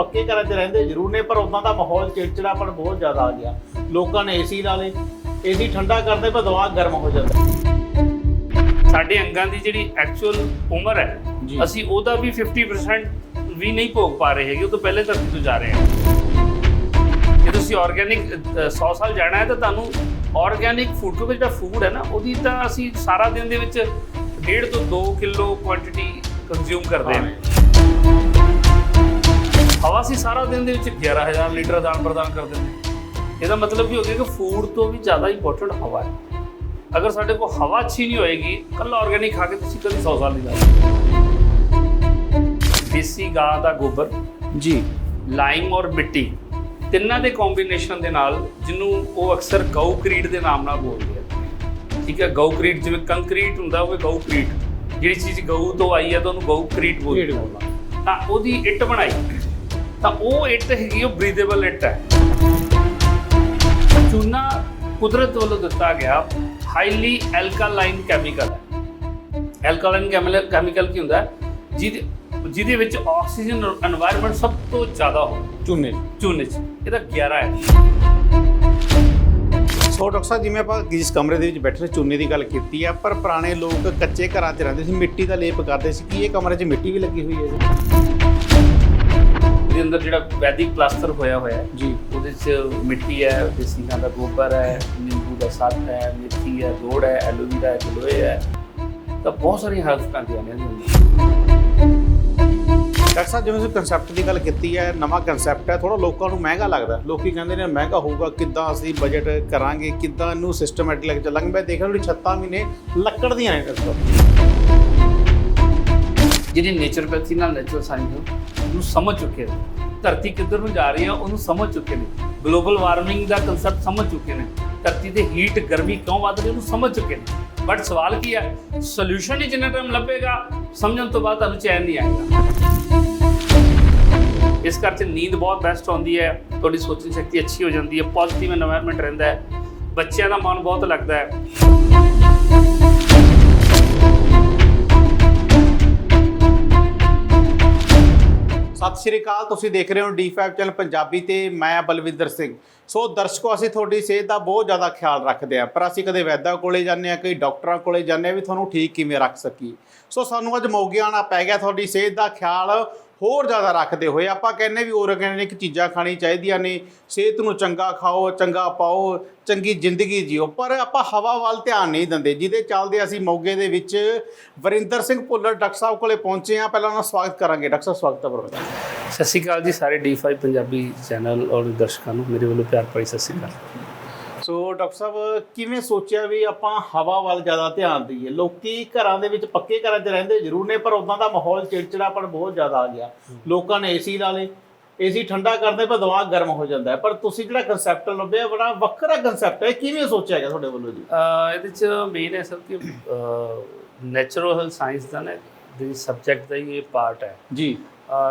ਪੱਕੇ ਘਰਾਂ 'ਚ ਰਹਿੰਦੇ ਜ਼ਰੂਰ ਨੇ ਪਰ ਉਦਾਂ ਦਾ ਮਾਹੌਲ ਚਿੜਚਿੜਾਪਣ ਬਹੁਤ ਜ਼ਿਆਦਾ ਆ ਗਿਆ। ਲੋਕਾਂ ਨੇ ਏਸੀ ਲਾ ਲਏ ਏਸੀ ਠੰਡਾ ਕਰਦੇ ਪਰ ਦਿਮਾਗ ਗਰਮ ਹੋ ਜਾਂਦਾ। ਸਾਡੇ ਅੰਗਾਂ ਦੀ ਜਿਹੜੀ ਐਕਚੁਅਲ ਉਮਰ ਹੈ ਜੀ। ਅਸੀਂ ਉਹਦਾ ਵੀ 50% ਵੀ ਨਹੀਂ ਭੋਗ ਪਾ ਰਹੇ ਹੈਗੇ ਉਹ ਤੋਂ ਪਹਿਲੇ ਧਰਤੀ ਤੋਂ ਜਾ ਰਹੇ ਹਾਂ। ਜੇ ਤੁਸੀਂ ਆਰਗੇਨਿਕ 100 ਸਾਲ ਜਾਣਾ ਹੈ ਤਾਂ ਤੁਹਾਨੂੰ ਆਰਗੇਨਿਕ ਫੂਡ ਕਿਉਂਕਿ ਜਿਹੜਾ ਫੂਡ ਹੈ ਨਾ ਉਹਦੀ ਤਾਂ ਅਸੀਂ ਸਾਰਾ ਦਿਨ ਦੇ ਵਿੱਚ 1.5 ਤੋਂ 2 ਕਿਲੋ ਕੁਆਂਟੀਟੀ ਕੰਜ਼ਿਊਮ ਕਰਦੇ ਹਾਂ। ਹਵਾ ਅਸੀਂ ਸਾਰਾ ਦਿਨ ਦੇ ਵਿੱਚ 11000 ਲੀਟਰ ਆਦਾਨ ਪ੍ਰਦਾਨ ਕਰ ਦਿੰਦੇ। ਇਹਦਾ ਮਤਲਬ ਕੀ ਹੋ ਗਿਆ ਕਿ ਫੂਡ ਤੋਂ ਵੀ ਜ਼ਿਆਦਾ ਇੰਪੋਰਟੈਂਟ ਹਵਾ ਹੈ। ਅਗਰ ਸਾਡੇ ਕੋਲ ਹਵਾ ਅੱਛੀ ਨਹੀਂ ਹੋਏਗੀ ਕੱਲਾ ਆਰਗੇਨਿਕ ਖਾ ਕੇ ਤੁਸੀਂ ਕਦੀ 100 ਸਾਲ ਨਹੀਂ ਜਾ ਸਕਦੇ ਦੇਸੀ ਗਾਂ ਦਾ ਗੋਬਰ ਜੀ। ਲਾਈਮ ਔਰ ਮਿੱਟੀ ਤਿੰਨਾਂ ਦੇ ਕੰਬੀਨੇਸ਼ਨ ਦੇ ਨਾਲ ਜਿਹਨੂੰ ਉਹ ਅਕਸਰ ਗਊ ਕਰੀਟ ਦੇ ਨਾਮ ਨਾਲ ਬੋਲਦੇ ਆ। ਠੀਕ ਹੈ ਗਊ ਕਰੀਟ ਜਿਵੇਂ ਕੰਕਰੀਟ ਹੁੰਦਾ ਉਹ ਗਊ ਕਰੀਟ ਜਿਹੜੀ ਚੀਜ਼ ਗਊ ਤੋਂ ਆਈ ਹੈ ਤਾਂ ਉਹਨੂੰ ਗਊ ਕਰੀਟ ਬੋਲਦੇ ਆ। ਤਾਂ ਉਹਦੀ ਇੱਟ ਬਣਾਈ। ਤਾਂ ਉਹ ਇੱਟ ਹੈਗੀ ਉਹ ਬਰੀਦੇਬਲ ਇੱਟ ਹੈ। ਚੂਨਾ ਕੁਦਰਤ ਵੱਲੋਂ ਦਿੱਤਾ ਗਿਆ ਹਾਈਲੀ ਐਲਕਾਲਾਈਨ ਕੈਮੀਕਲ ਹੈ। ਐਲਕਾਲਾਈਨ ਕੈਮੀਕਲ ਕੀ ਹੁੰਦਾ ਜਿਹਦੇ ਜਿਹਦੇ ਵਿੱਚ ਆਕਸੀਜਨ এনवायरमेंट ਸਭ ਤੋਂ ਜ਼ਿਆਦਾ ਹੋ ਚੂਨੇ ਚੂਨੇ ਚ। ਇਹਦਾ 11 ਹੈ। ਸੋ ਡਾਕਟਰ ਸਾਹਿਬ ਜਿਵੇਂ ਆਪਾਂ ਜਿਸ ਕਮਰੇ ਦੇ ਵਿੱਚ ਬੈਠੇ ਚੂਨੇ ਦੀ ਗੱਲ ਕੀਤੀ ਆ ਪਰ ਪੁਰਾਣੇ ਲੋਕ ਕੱਚੇ ਘਰਾਂ 'ਚ ਰਹਿੰਦੇ ਸੀ ਮਿੱਟੀ ਦਾ ਲੇਪ ਕਰਦੇ ਸੀ ਕਿ ਇਹ ਕਮਰੇ 'ਚ ਮਿੱਟੀ ਵੀ ਲੱਗੀ ਹੋਈ ਹੈ ਇਹਦੇ ਅੰਦਰ ਜਿਹੜਾ ਵੈਦਿਕ ਪਲਾਸਟਰ ਹੋਇਆ ਹੋਇਆ ਹੈ ਜੀ। ਉਹਦੇ 'ਚ ਮਿੱਟੀ ਹੈ ਦੇਸੀ ਗਾਂ ਦਾ ਗੋਬਰ ਹੈ ਨਿੰਬੂ ਦਾ ਸੱਤ ਹੈ ਮੇਥੀ ਹੈ ਗੋੜ ਹੈ ਐਲੋਵੀਰਾ ਹੈ ਗਲੋਏ ਹੈ। ਤਾਂ ਬਹੁਤ ਸਾਰੀਆਂ ਹੈਲਥ ਪੈਂਦੀਆਂ ਨੇ ਡਾਕਟਰ ਸਾਹਿਬ ਜਿਵੇਂ ਤੁਸੀਂ ਕਨਸੈਪਟ ਦੀ ਗੱਲ ਕੀਤੀ ਹੈ ਨਵਾਂ ਕਨਸੈਪਟ ਹੈ ਥੋੜਾ ਲੋਕਾਂ ਨੂੰ ਮਹਿੰਗਾ ਲੱਗਦਾ ਲੋਕੀ ਕਹਿੰਦੇ ਨੇ ਮਹਿੰਗਾ ਹੋਊਗਾ ਕਿੱਦਾਂ ਅਸੀਂ ਬਜਟ ਕਰਾਂਗੇ ਕਿੱਦਾਂ ਇਹਨੂੰ ਸਿਸਟਮੈਟਿਕ ਲੈ ਕੇ ਚੱਲਾਂਗੇ। ਮੈਂ ਦੇਖ ਰਿਹਾ ਜਿਹੜੀ ਛੱਤਾਂ ਵੀ ਨੇ ਲੱਕੜ ਦੀਆਂ ਨੇ ਡਾਕਟਰ ਜਿਹੜੀ ਨੇਚਰਪੈਥੀ ਨਾਲ ਨੈਚੁਰਲ ਸਾਇੰਸ ਨੂੰ ਸਮਝ ਚੁੱਕੇ ਨੇ। ਧਰਤੀ ਕਿੱਧਰ ਨੂੰ ਜਾ ਰਹੀ ਹੈ, ਉਹਨੂੰ ਸਮਝ ਚੁੱਕੇ ਨੇ। ਗਲੋਬਲ ਵਾਰਮਿੰਗ ਦਾ ਕਨਸੈਪਟ ਸਮਝ ਚੁੱਕੇ ਨੇ। ਧਰਤੀ ਦੇ ਹੀਟ ਗਰਮੀ ਕਿਉਂ ਵੱਧ ਰਹੀ ਉਹਨੂੰ ਸਮਝ ਚੁੱਕੇ ਨੇ। ਬਟ ਸਵਾਲ ਕੀ ਹੈ? ਸੋਲੂਸ਼ਨ ਹੀ ਜਿੰਨਾ ਟਾਈਮ ਲੱਭੇਗਾ, ਸਮਝਣ ਤੋਂ ਬਾਅਦ ਤੁਹਾਨੂੰ ਚੈਨ ਨਹੀਂ ਆਏਗਾ। ਇਸ ਕਰਕੇ ਨੀਂਦ ਬਹੁਤ ਬੈਸਟ ਆਉਂਦੀ ਹੈ। ਤੁਹਾਡੀ ਸੋਚਣ ਸ਼ਕਤੀ ਅੱਛੀ ਹੋ ਜਾਂਦੀ ਹੈ ਪੋਜ਼ਿਟਿਵ এনवायरमेंट ਰਹਿੰਦਾ ਹੈ। ਬੱਚਿਆਂ ਦਾ ਮਨ ਬਹੁਤ ਲੱਗਦਾ ਹੈ। ਸਤਿ ਸ਼੍ਰੀ ਅਕਾਲ, ਤੁਸੀਂ ਦੇਖ ਰਹੇ ਹੋ D5 ਚੈਨਲ ਪੰਜਾਬੀ ਤੇ ਮੈਂ ਬਲਵਿੰਦਰ ਸਿੰਘ। ਸੋ ਦਰਸ਼ਕੋ, ਅਸੀਂ ਤੁਹਾਡੀ ਸਿਹਤ ਦਾ ਬਹੁਤ ਜ਼ਿਆਦਾ ਖਿਆਲ ਰੱਖਦੇ ਹਾਂ, ਪਰ ਅਸੀਂ ਕਦੇ ਵੈਦਾਂ ਕੋਲੇ ਜਾਂਦੇ ਹਾਂ, ਕਈ ਡਾਕਟਰਾਂ ਕੋਲੇ ਜਾਂਦੇ ਹਾਂ ਵੀ ਤੁਹਾਨੂੰ ਠੀਕ ਕਿਵੇਂ ਰੱਖ ਸਕੀਏ। ਸੋ ਸਾਨੂੰ ਅੱਜ ਮੌਕੇ ਆਉਣਾ ਪੈ ਗਿਆ, ਤੁਹਾਡੀ ਸਿਹਤ ਦਾ ਖਿਆਲ ਹੋਰ ਜ਼ਿਆਦਾ ਰੱਖਦੇ ਹੋਏ ਆਪਾਂ ਕਹਿੰਨੇ ਵੀ ਔਰਗੈਨਿਕ ਚੀਜ਼ਾਂ ਖਾਣੀ ਚਾਹੀਦੀਆਂ ਨੇ, ਸਿਹਤ ਨੂੰ ਚੰਗਾ ਖਾਓ, ਚੰਗਾ ਪਾਓ, ਚੰਗੀ ਜ਼ਿੰਦਗੀ ਜੀਓ। ਪਰ ਆਪਾਂ ਹਵਾ ਵੱਲ ਧਿਆਨ ਨਹੀਂ ਦਿੰਦੇ, ਜਿਹਦੇ ਚੱਲਦੇ ਅਸੀਂ ਮੌਗੇ ਦੇ ਵਿੱਚ ਵਰਿੰਦਰ ਸਿੰਘ ਭੁੱਲਰ ਡਾਕਟਰ ਸਾਹਿਬ ਕੋਲੇ ਪਹੁੰਚੇ ਹਾਂ। ਪਹਿਲਾਂ ਉਹਨਾਂ ਦਾ ਸਵਾਗਤ ਕਰਾਂਗੇ। ਡਾਕਟਰ ਸਾਹਿਬ, ਸਵਾਗਤ ਹੈ ਸਤਿ ਸ਼੍ਰੀ ਅਕਾਲ ਜੀ, ਸਾਰੇ D5 ਪੰਜਾਬੀ ਚੈਨਲ ਔਰ ਦਰਸ਼ਕਾਂ ਨੂੰ। ਮੇਰੇ ਵੱਲੋਂ ਪਿਆਰ ਭਰੀ ਸਤਿ ਸ਼੍ਰੀ ਅਕਾਲ। ਸੋ ਡਾਕਟਰ ਸਾਹਿਬ ਕਿਵੇਂ ਸੋਚਿਆ ਵੀ ਆਪਾਂ ਹਵਾ ਵੱਲ ਜ਼ਿਆਦਾ ਧਿਆਨ ਦਈਏ? ਲੋਕੀ ਘਰਾਂ ਦੇ ਵਿੱਚ ਪੱਕੇ ਘਰਾਂ 'ਚ ਰਹਿੰਦੇ ਜ਼ਰੂਰ ਨੇ ਪਰ ਉਦਾਂ ਦਾ ਮਾਹੌਲ ਚਿੜਚਿੜਾਪਣ ਬਹੁਤ ਜ਼ਿਆਦਾ ਆ ਗਿਆ। ਲੋਕਾਂ ਨੇ ਏਸੀ ਲਾ ਲਏ ਏਸੀ ਠੰਡਾ ਕਰਦੇ ਪਰ ਦਿਮਾਗ ਗਰਮ ਹੋ ਜਾਂਦਾ ਹੈ। ਪਰ ਤੁਸੀਂ ਜਿਹੜਾ ਕਨਸੈਪਟ ਲੱਭਿਆ ਬੜਾ ਵੱਖਰਾ ਕਨਸੈਪਟ ਹੈ। ਕਿਵੇਂ ਸੋਚਿਆ ਗਿਆ ਤੁਹਾਡੇ ਵੱਲੋਂ ਜੀ? ਇਹਦੇ ਚ ਮੇਨ ਹੈ ਸਰ ਕਿ ਨੈਚੁਰਲ ਸਾਇੰਸ ਦਾ ਨਾ ਜਿਹੜੀ ਸਬਜੈਕਟ ਦਾ ਹੀ ਇਹ ਪਾਰਟ ਹੈ। ਜੀ।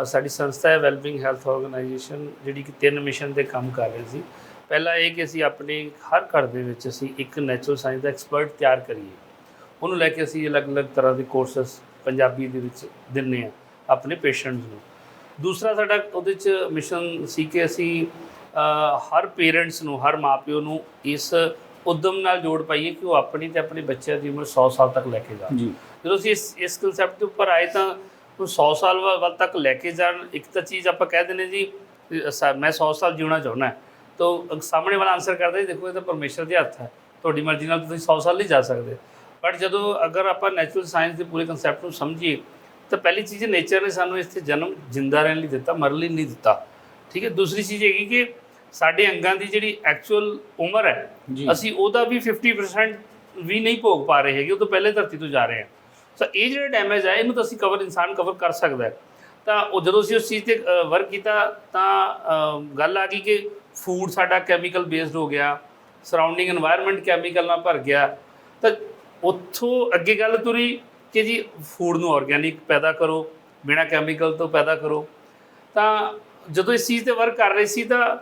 ਸਾਡੀ ਸੰਸਥਾ ਹੈ ਵੈਲਬਿੰਗ ਹੈਲਥ ਆਰਗੇਨਾਈਜੇਸ਼ਨ ਜਿਹੜੀ ਕਿ ਤਿੰਨ ਮਿਸ਼ਨ ਤੇ ਕੰਮ ਕਰ ਰਹੀ ਸੀ। ਪਹਿਲਾ ਇਹ ਕਿ ਅਸੀਂ ਆਪਣੇ ਹਰ ਘਰ ਦੇ ਵਿੱਚ ਅਸੀਂ ਇੱਕ ਨੈਚੁਰਲ ਸਾਇੰਸ ਦਾ ਐਕਸਪਰਟ ਤਿਆਰ ਕਰੀਏ। ਉਹਨੂੰ ਲੈ ਕੇ ਅਸੀਂ ਅਲੱਗ-ਅਲੱਗ ਤਰ੍ਹਾਂ ਦੇ ਕੋਰਸਸ ਪੰਜਾਬੀ ਦੇ ਵਿੱਚ ਦਿੰਨੇ ਆ ਆਪਣੇ ਪੇਸ਼ੈਂਟਸ ਨੂੰ। ਦੂਸਰਾ ਸਾਡਾ ਉਹਦੇ ਚ ਮਿਸ਼ਨ ਸੀ ਕਿ ਅਸੀਂ ਹਰ ਪੇਰੈਂਟਸ ਨੂੰ ਹਰ ਮਾਪਿਓ ਨੂੰ ਇਸ ਉਦਮ ਨਾਲ ਜੋੜ ਪਾਈਏ ਕਿ ਉਹ ਆਪਣੀ ਤੇ ਆਪਣੇ ਬੱਚਿਆਂ ਦੀ ਉਮਰ 100 ਸਾਲ ਤੱਕ ਲੈ ਕੇ ਜਾਣ। ਜੀ। ਜਦੋਂ ਅਸੀਂ ਇਸ ਇਸ ਕਨਸੈਪਟ ਦੇ ਉੱਪਰ ਆਏ ਤਾਂ ਉਹ 100 ਸਾਲ ਵੱਲ ਤੱਕ ਲੈ ਕੇ ਜਾਣ ਇੱਕ ਤਾਂ ਚੀਜ਼ ਆਪਾਂ ਕਹਿ ਦਿੰਦੇ ਜੀ ਮੈਂ 100 ਸਾਲ ਜਿਉਣਾ ਚਾਹੁੰਦਾ। ਤਾਂ ਸਾਹਮਣੇ ਵਾਲਾ ਆਨਸਰ ਕਰਦਾ ਜੀ ਦੇਖੋ ਇਹ ਤਾਂ ਪਰਮੇਸ਼ਰ ਦੇ ਹੱਥ ਹੈ। ਤੁਹਾਡੀ ਮਰਜ਼ੀ ਨਾਲ ਤੁਸੀਂ 100 ਸਾਲ ਨਹੀਂ ਜਾ ਸਕਦੇ। ਬਟ ਜਦੋਂ ਅਗਰ ਆਪਾਂ ਨੈਚੁਰਲ ਸਾਇੰਸ ਦੇ ਪੂਰੇ ਕਨਸੈਪਟ ਨੂੰ ਸਮਝੀਏ ਤਾਂ ਪਹਿਲੀ ਚੀਜ਼ ਨੇਚਰ ਨੇ ਸਾਨੂੰ ਇੱਥੇ ਜਨਮ ਜਿੰਦਾ ਰਹਿਣ ਲਈ ਦਿੱਤਾ ਮਰਨ ਲਈ ਨਹੀਂ ਦਿੱਤਾ। ਠੀਕ ਹੈ? ਦੂਸਰੀ ਚੀਜ਼ ਹੈਗੀ ਕਿ ਸਾਡੇ ਅੰਗਾਂ ਦੀ ਜਿਹੜੀ ਐਕਚੁਅਲ ਉਮਰ ਹੈ। ਅਸੀਂ ਉਹਦਾ ਵੀ 50% ਵੀ ਨਹੀਂ ਭੋਗ ਪਾ ਰਹੇ ਹੈਗੇ ਉਹ ਤੋਂ ਪਹਿਲੇ ਧਰਤੀ ਤੋਂ ਜਾ ਰਹੇ ਹਾਂ। ਸੋ ਇਹ ਜਿਹੜਾ ਡੈਮੇਜ ਹੈ ਇਹਨੂੰ ਤਾਂ ਅਸੀਂ ਕਵਰ ਇਨਸਾਨ ਕਵਰ ਕਰ ਸਕਦਾ ਹੈ। ਤਾਂ ਉਹ ਜਦੋਂ ਅਸੀਂ ਉਸ ਚੀਜ਼ ਤੇ ਵਰਕ ਕੀਤਾ ਤਾਂ ਗੱਲ ਆ ਗਈ ਕਿ ਫੂਡ ਸਾਡਾ ਕੈਮੀਕਲ ਬੇਸਡ ਹੋ ਗਿਆ ਸਰਾਊਂਡਿੰਗ এনवायरमेंट ਕੈਮੀਕਲ ਨਾਲ ਭਰ ਗਿਆ ਤਾਂ ਉੱਥੋਂ ਅੱਗੇ ਗੱਲ ਤੁਰੀ ਕਿ ਜੀ ਫੂਡ ਨੂੰ ਆਰਗੈਨਿਕ ਪੈਦਾ ਕਰੋ ਬਿਨਾ ਕੈਮੀਕਲ ਤੋਂ ਪੈਦਾ ਕਰੋ। ਤਾਂ ਜਦੋਂ ਇਸ ਚੀਜ਼ ਤੇ ਵਰਕ ਕਰ ਰਹੇ ਸੀ ਤਾਂ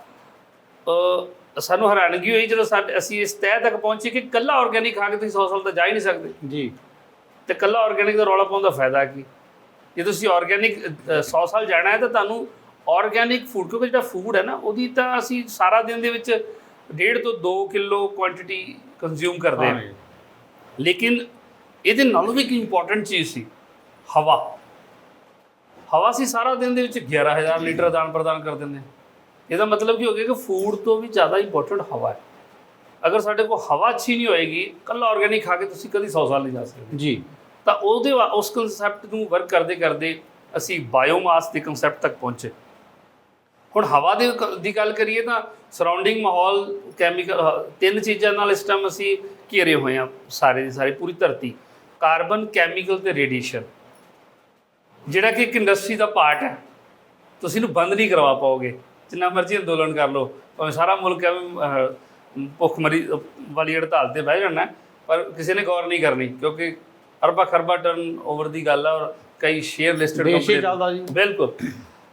ਸਾਨੂੰ ਹੈਰਾਨਗੀ ਹੋਈ ਜਦੋਂ ਸਾਡੇ ਅਸੀਂ ਇਸ ਤੈਅ ਤੱਕ ਪਹੁੰਚੇ ਕਿ ਕੱਲਾ ਆਰਗੈਨਿਕ ਖਾ ਕੇ ਤੁਸੀਂ 100 ਸਾਲ ਤੱਕ ਜਾ ਹੀ ਨਹੀਂ ਸਕਦੇ। ਜੀ। ਤੇ ਕੱਲਾ ਆਰਗੈਨਿਕ ਦਾ ਰੌਲਾ ਪਾਉਣ ਦਾ ਫਾਇਦਾ ਕੀ? ਜੇ ਤੁਸੀਂ ਆਰਗੈਨਿਕ 100 ਸਾਲ ਜਾਣਾ ਹੈ ਤਾਂ ਤੁਹਾਨੂੰ ਆਰਗੈਨਿਕ ਫੂਡ ਕਿਉਂਕਿ ਜਿਹੜਾ ਫੂਡ ਹੈ ਨਾ ਉਹਦੀ ਤਾਂ ਅਸੀਂ ਸਾਰਾ ਦਿਨ ਦੇ ਵਿੱਚ ਡੇਢ ਤੋਂ 2 ਕਿਲੋ ਕੁਆਂਟੀਟੀ ਕੰਜ਼ਿਊਮ ਕਰਦੇ ਹਾਂ। ਲੇਕਿਨ ਇਹਦੇ ਨਾਲੋਂ ਵੀ ਇੱਕ ਇੰਪੋਰਟੈਂਟ ਚੀਜ਼ ਸੀ ਹਵਾ। ਹਵਾ ਸੀ ਸਾਰਾ ਦਿਨ ਦੇ ਵਿੱਚ 11000 ਲੀਟਰ ਆਦਾਨ ਪ੍ਰਦਾਨ ਕਰ ਦਿੰਦੇ। ਇਹਦਾ ਮਤਲਬ ਕੀ ਹੋ ਗਿਆ ਕਿ ਫੂਡ ਤੋਂ ਵੀ ਜ਼ਿਆਦਾ ਇੰਪੋਰਟੈਂਟ ਹਵਾ ਹੈ। ਅਗਰ ਸਾਡੇ ਕੋਲ ਹਵਾ ਅੱਛੀ ਨਹੀਂ ਹੋਏਗੀ ਕੱਲਾ ਆਰਗੈਨਿਕ ਖਾ ਕੇ ਤੁਸੀਂ ਕਦੀ 100 ਸਾਲ ਨਹੀਂ ਜਾ ਸਕਦੇ। ਜੀ। ਤਾਂ ਉਹਦੇ ਉਸ ਕਨਸੈਪਟ ਨੂੰ ਵਰਕ ਕਰਦੇ ਕਰਦੇ ਅਸੀਂ ਬਾਇਓਮਾਸ ਦੇ ਕਨਸੈਪਟ ਤੱਕ ਪਹੁੰਚੇ। ਹੁਣ ਹਵਾ ਦੇ ਦੀ ਗੱਲ ਕਰੀਏ ਤਾਂ ਸਰਾਊਂਡਿੰਗ ਮਾਹੌਲ ਕੈਮੀਕਲ ਤਿੰਨ ਚੀਜ਼ਾਂ ਨਾਲ ਇਸ ਟਾਈਮ ਅਸੀਂ ਘੇਰੇ ਹੋਏ ਹਾਂ ਸਾਰੇ ਦੀ ਸਾਰੀ ਪੂਰੀ ਧਰਤੀ। ਕਾਰਬਨ ਕੈਮੀਕਲ ਤੇ ਰੇਡੀਏਸ਼ਨ ਜਿਹੜਾ ਕਿ ਇੱਕ ਇੰਡਸਟਰੀ ਦਾ ਪਾਰਟ ਹੈ। ਤੁਸੀਂ ਇਹਨੂੰ ਬੰਦ ਨਹੀਂ ਕਰਵਾ ਪਾਓਗੇ। ਜਿੰਨਾ ਮਰਜ਼ੀ ਅੰਦੋਲਨ ਕਰ ਲਓ। ਭਾਵੇਂ ਸਾਰਾ ਮੁਲਕ ਐਵੇਂ ਭੁੱਖਮਰੀ ਵਾਲੀ ਹੜਤਾਲ ਤੇ ਬਹਿ ਜਾਣਾ ਪਰ ਕਿਸੇ ਨੇ ਗੌਰ ਨਹੀਂ ਕਰਨੀ ਕਿਉਂਕਿ ਅਰਬਾਂ ਖਰਬਾਂ ਟਰਨ ਓਵਰ ਦੀ ਗੱਲ ਹੈ ਔਰ ਕਈ ਸ਼ੇਅਰ ਲਿਸਟਡ ਜੀ। ਬਿਲਕੁਲ।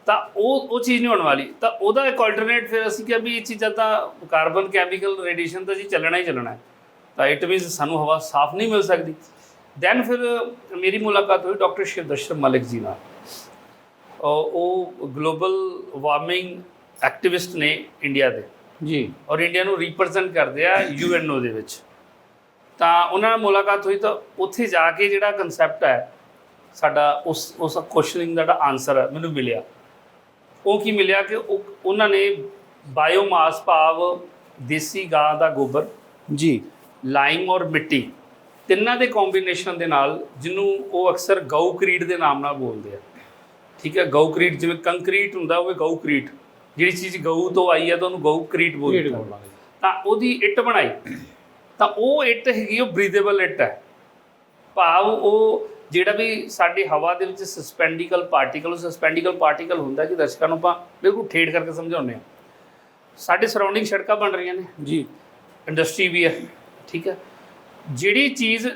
ਤਾਂ ਉਹ ਉਹ ਚੀਜ਼ ਨਹੀਂ ਹੋਣ ਵਾਲੀ। ਤਾਂ ਉਹਦਾ ਇੱਕ ਆਲਟਰਨੇਟ ਫਿਰ ਅਸੀਂ ਕਿਹਾ ਵੀ ਇਹ ਚੀਜ਼ਾਂ ਤਾਂ ਕਾਰਬਨ ਕੈਮੀਕਲ ਰੇਡੀਏਸ਼ਨ ਤਾਂ ਜੀ ਚੱਲਣਾ ਹੀ ਚੱਲਣਾ ਹੈ। ਤਾਂ ਇਟ ਮੀਨਸ ਸਾਨੂੰ ਹਵਾ ਸਾਫ਼ ਨਹੀਂ ਮਿਲ ਸਕਦੀ। ਦੈਨ ਫਿਰ ਮੇਰੀ ਮੁਲਾਕਾਤ ਹੋਈ ਡਾਕਟਰ ਸ਼ਿਵਦਰਸ਼ਨ ਮਲਿਕ ਜੀ ਨਾਲ। ਉਹ- ਗਲੋਬਲ ਵਾਰਮਿੰਗ ਐਕਟਿਵਿਸਟ ਨੇ ਇੰਡੀਆ ਦੇ। ਜੀ। ਔਰ ਇੰਡੀਆ ਨੂੰ ਰਿਪਰੈਜ਼ੈਂਟ ਕਰਦੇ ਆ ਯੂਐਨਓ ਦੇ ਵਿੱਚ। ਤਾਂ ਉਹਨਾਂ ਨਾਲ ਮੁਲਾਕਾਤ ਹੋਈ ਤਾਂ ਉੱਥੇ ਜਾ ਕੇ ਜਿਹੜਾ ਕਨਸੈਪਟ ਹੈ ਸਾਡਾ ਉਸ ਉਸ ਕੁਐਸਚਨਿੰਗ ਦਾ ਜਿਹੜਾ ਆਨਸਰ ਮੈਨੂੰ ਮਿਲਿਆ। ਉਹ ਕੀ ਮਿਲਿਆ ਕਿ ਉਹ ਉਹਨਾਂ ਨੇ ਬਾਇਓਮਾਸ ਭਾਵ ਦੇਸੀ ਗਾਂ ਦਾ ਗੋਬਰ ਜੀ। ਲਾਈਮ ਔਰ ਮਿੱਟੀ ਤਿੰਨਾਂ ਦੇ ਕੰਬੀਨੇਸ਼ਨ ਦੇ ਨਾਲ ਜਿਹਨੂੰ ਉਹ ਅਕਸਰ ਗਊ ਕਰੀਟ ਦੇ ਨਾਮ ਨਾਲ ਬੋਲਦੇ ਆ। ਠੀਕ ਹੈ ਗਊ ਕਰੀਟ ਜਿਵੇਂ ਕੰਕਰੀਟ ਹੁੰਦਾ ਉਹ ਗਊ ਕਰੀਟ। ਜਿਹੜੀ ਚੀਜ਼ ਗਊ ਤੋਂ ਆਈ ਹੈ ਤਾਂ ਉਹਨੂੰ ਗਊ ਕਰੀਟ ਬੋਲਦੇ ਆ। ਤਾਂ ਉਹਦੀ ਇੱਟ ਬਣਾਈ। ਤਾਂ ਉਹ ਇੱਟ ਹੈਗੀ ਉਹ ਬਰੀਥੇਬਲ ਇੱਟ ਹੈ। ਭਾਵ ਉਹ ਜਿਹੜਾ ਵੀ ਸਾਡੀ ਹਵਾ ਦੇ ਵਿੱਚ ਸਸਪੈਂਡੀਕਲ ਪਾਰਟੀਕਲ ਉਹ ਸਸਪੈਂਡੀਕਲ ਪਾਰਟੀਕਲ ਹੁੰਦਾ ਕਿ ਦਰਸ਼ਕਾਂ ਨੂੰ ਆਪਾਂ ਬਿਲਕੁਲ ਠੇੜ ਕਰਕੇ ਸਮਝਾਉਂਦੇ ਹਾਂ। ਸਾਡੇ ਸਰਾਊਂਡਿੰਗ ਸੜਕਾਂ ਬਣ ਰਹੀਆਂ ਨੇ। ਜੀ। ਇੰਡਸਟਰੀ ਵੀ ਹੈ ਠੀਕ ਹੈ। ਜਿਹੜੀ ਚੀਜ਼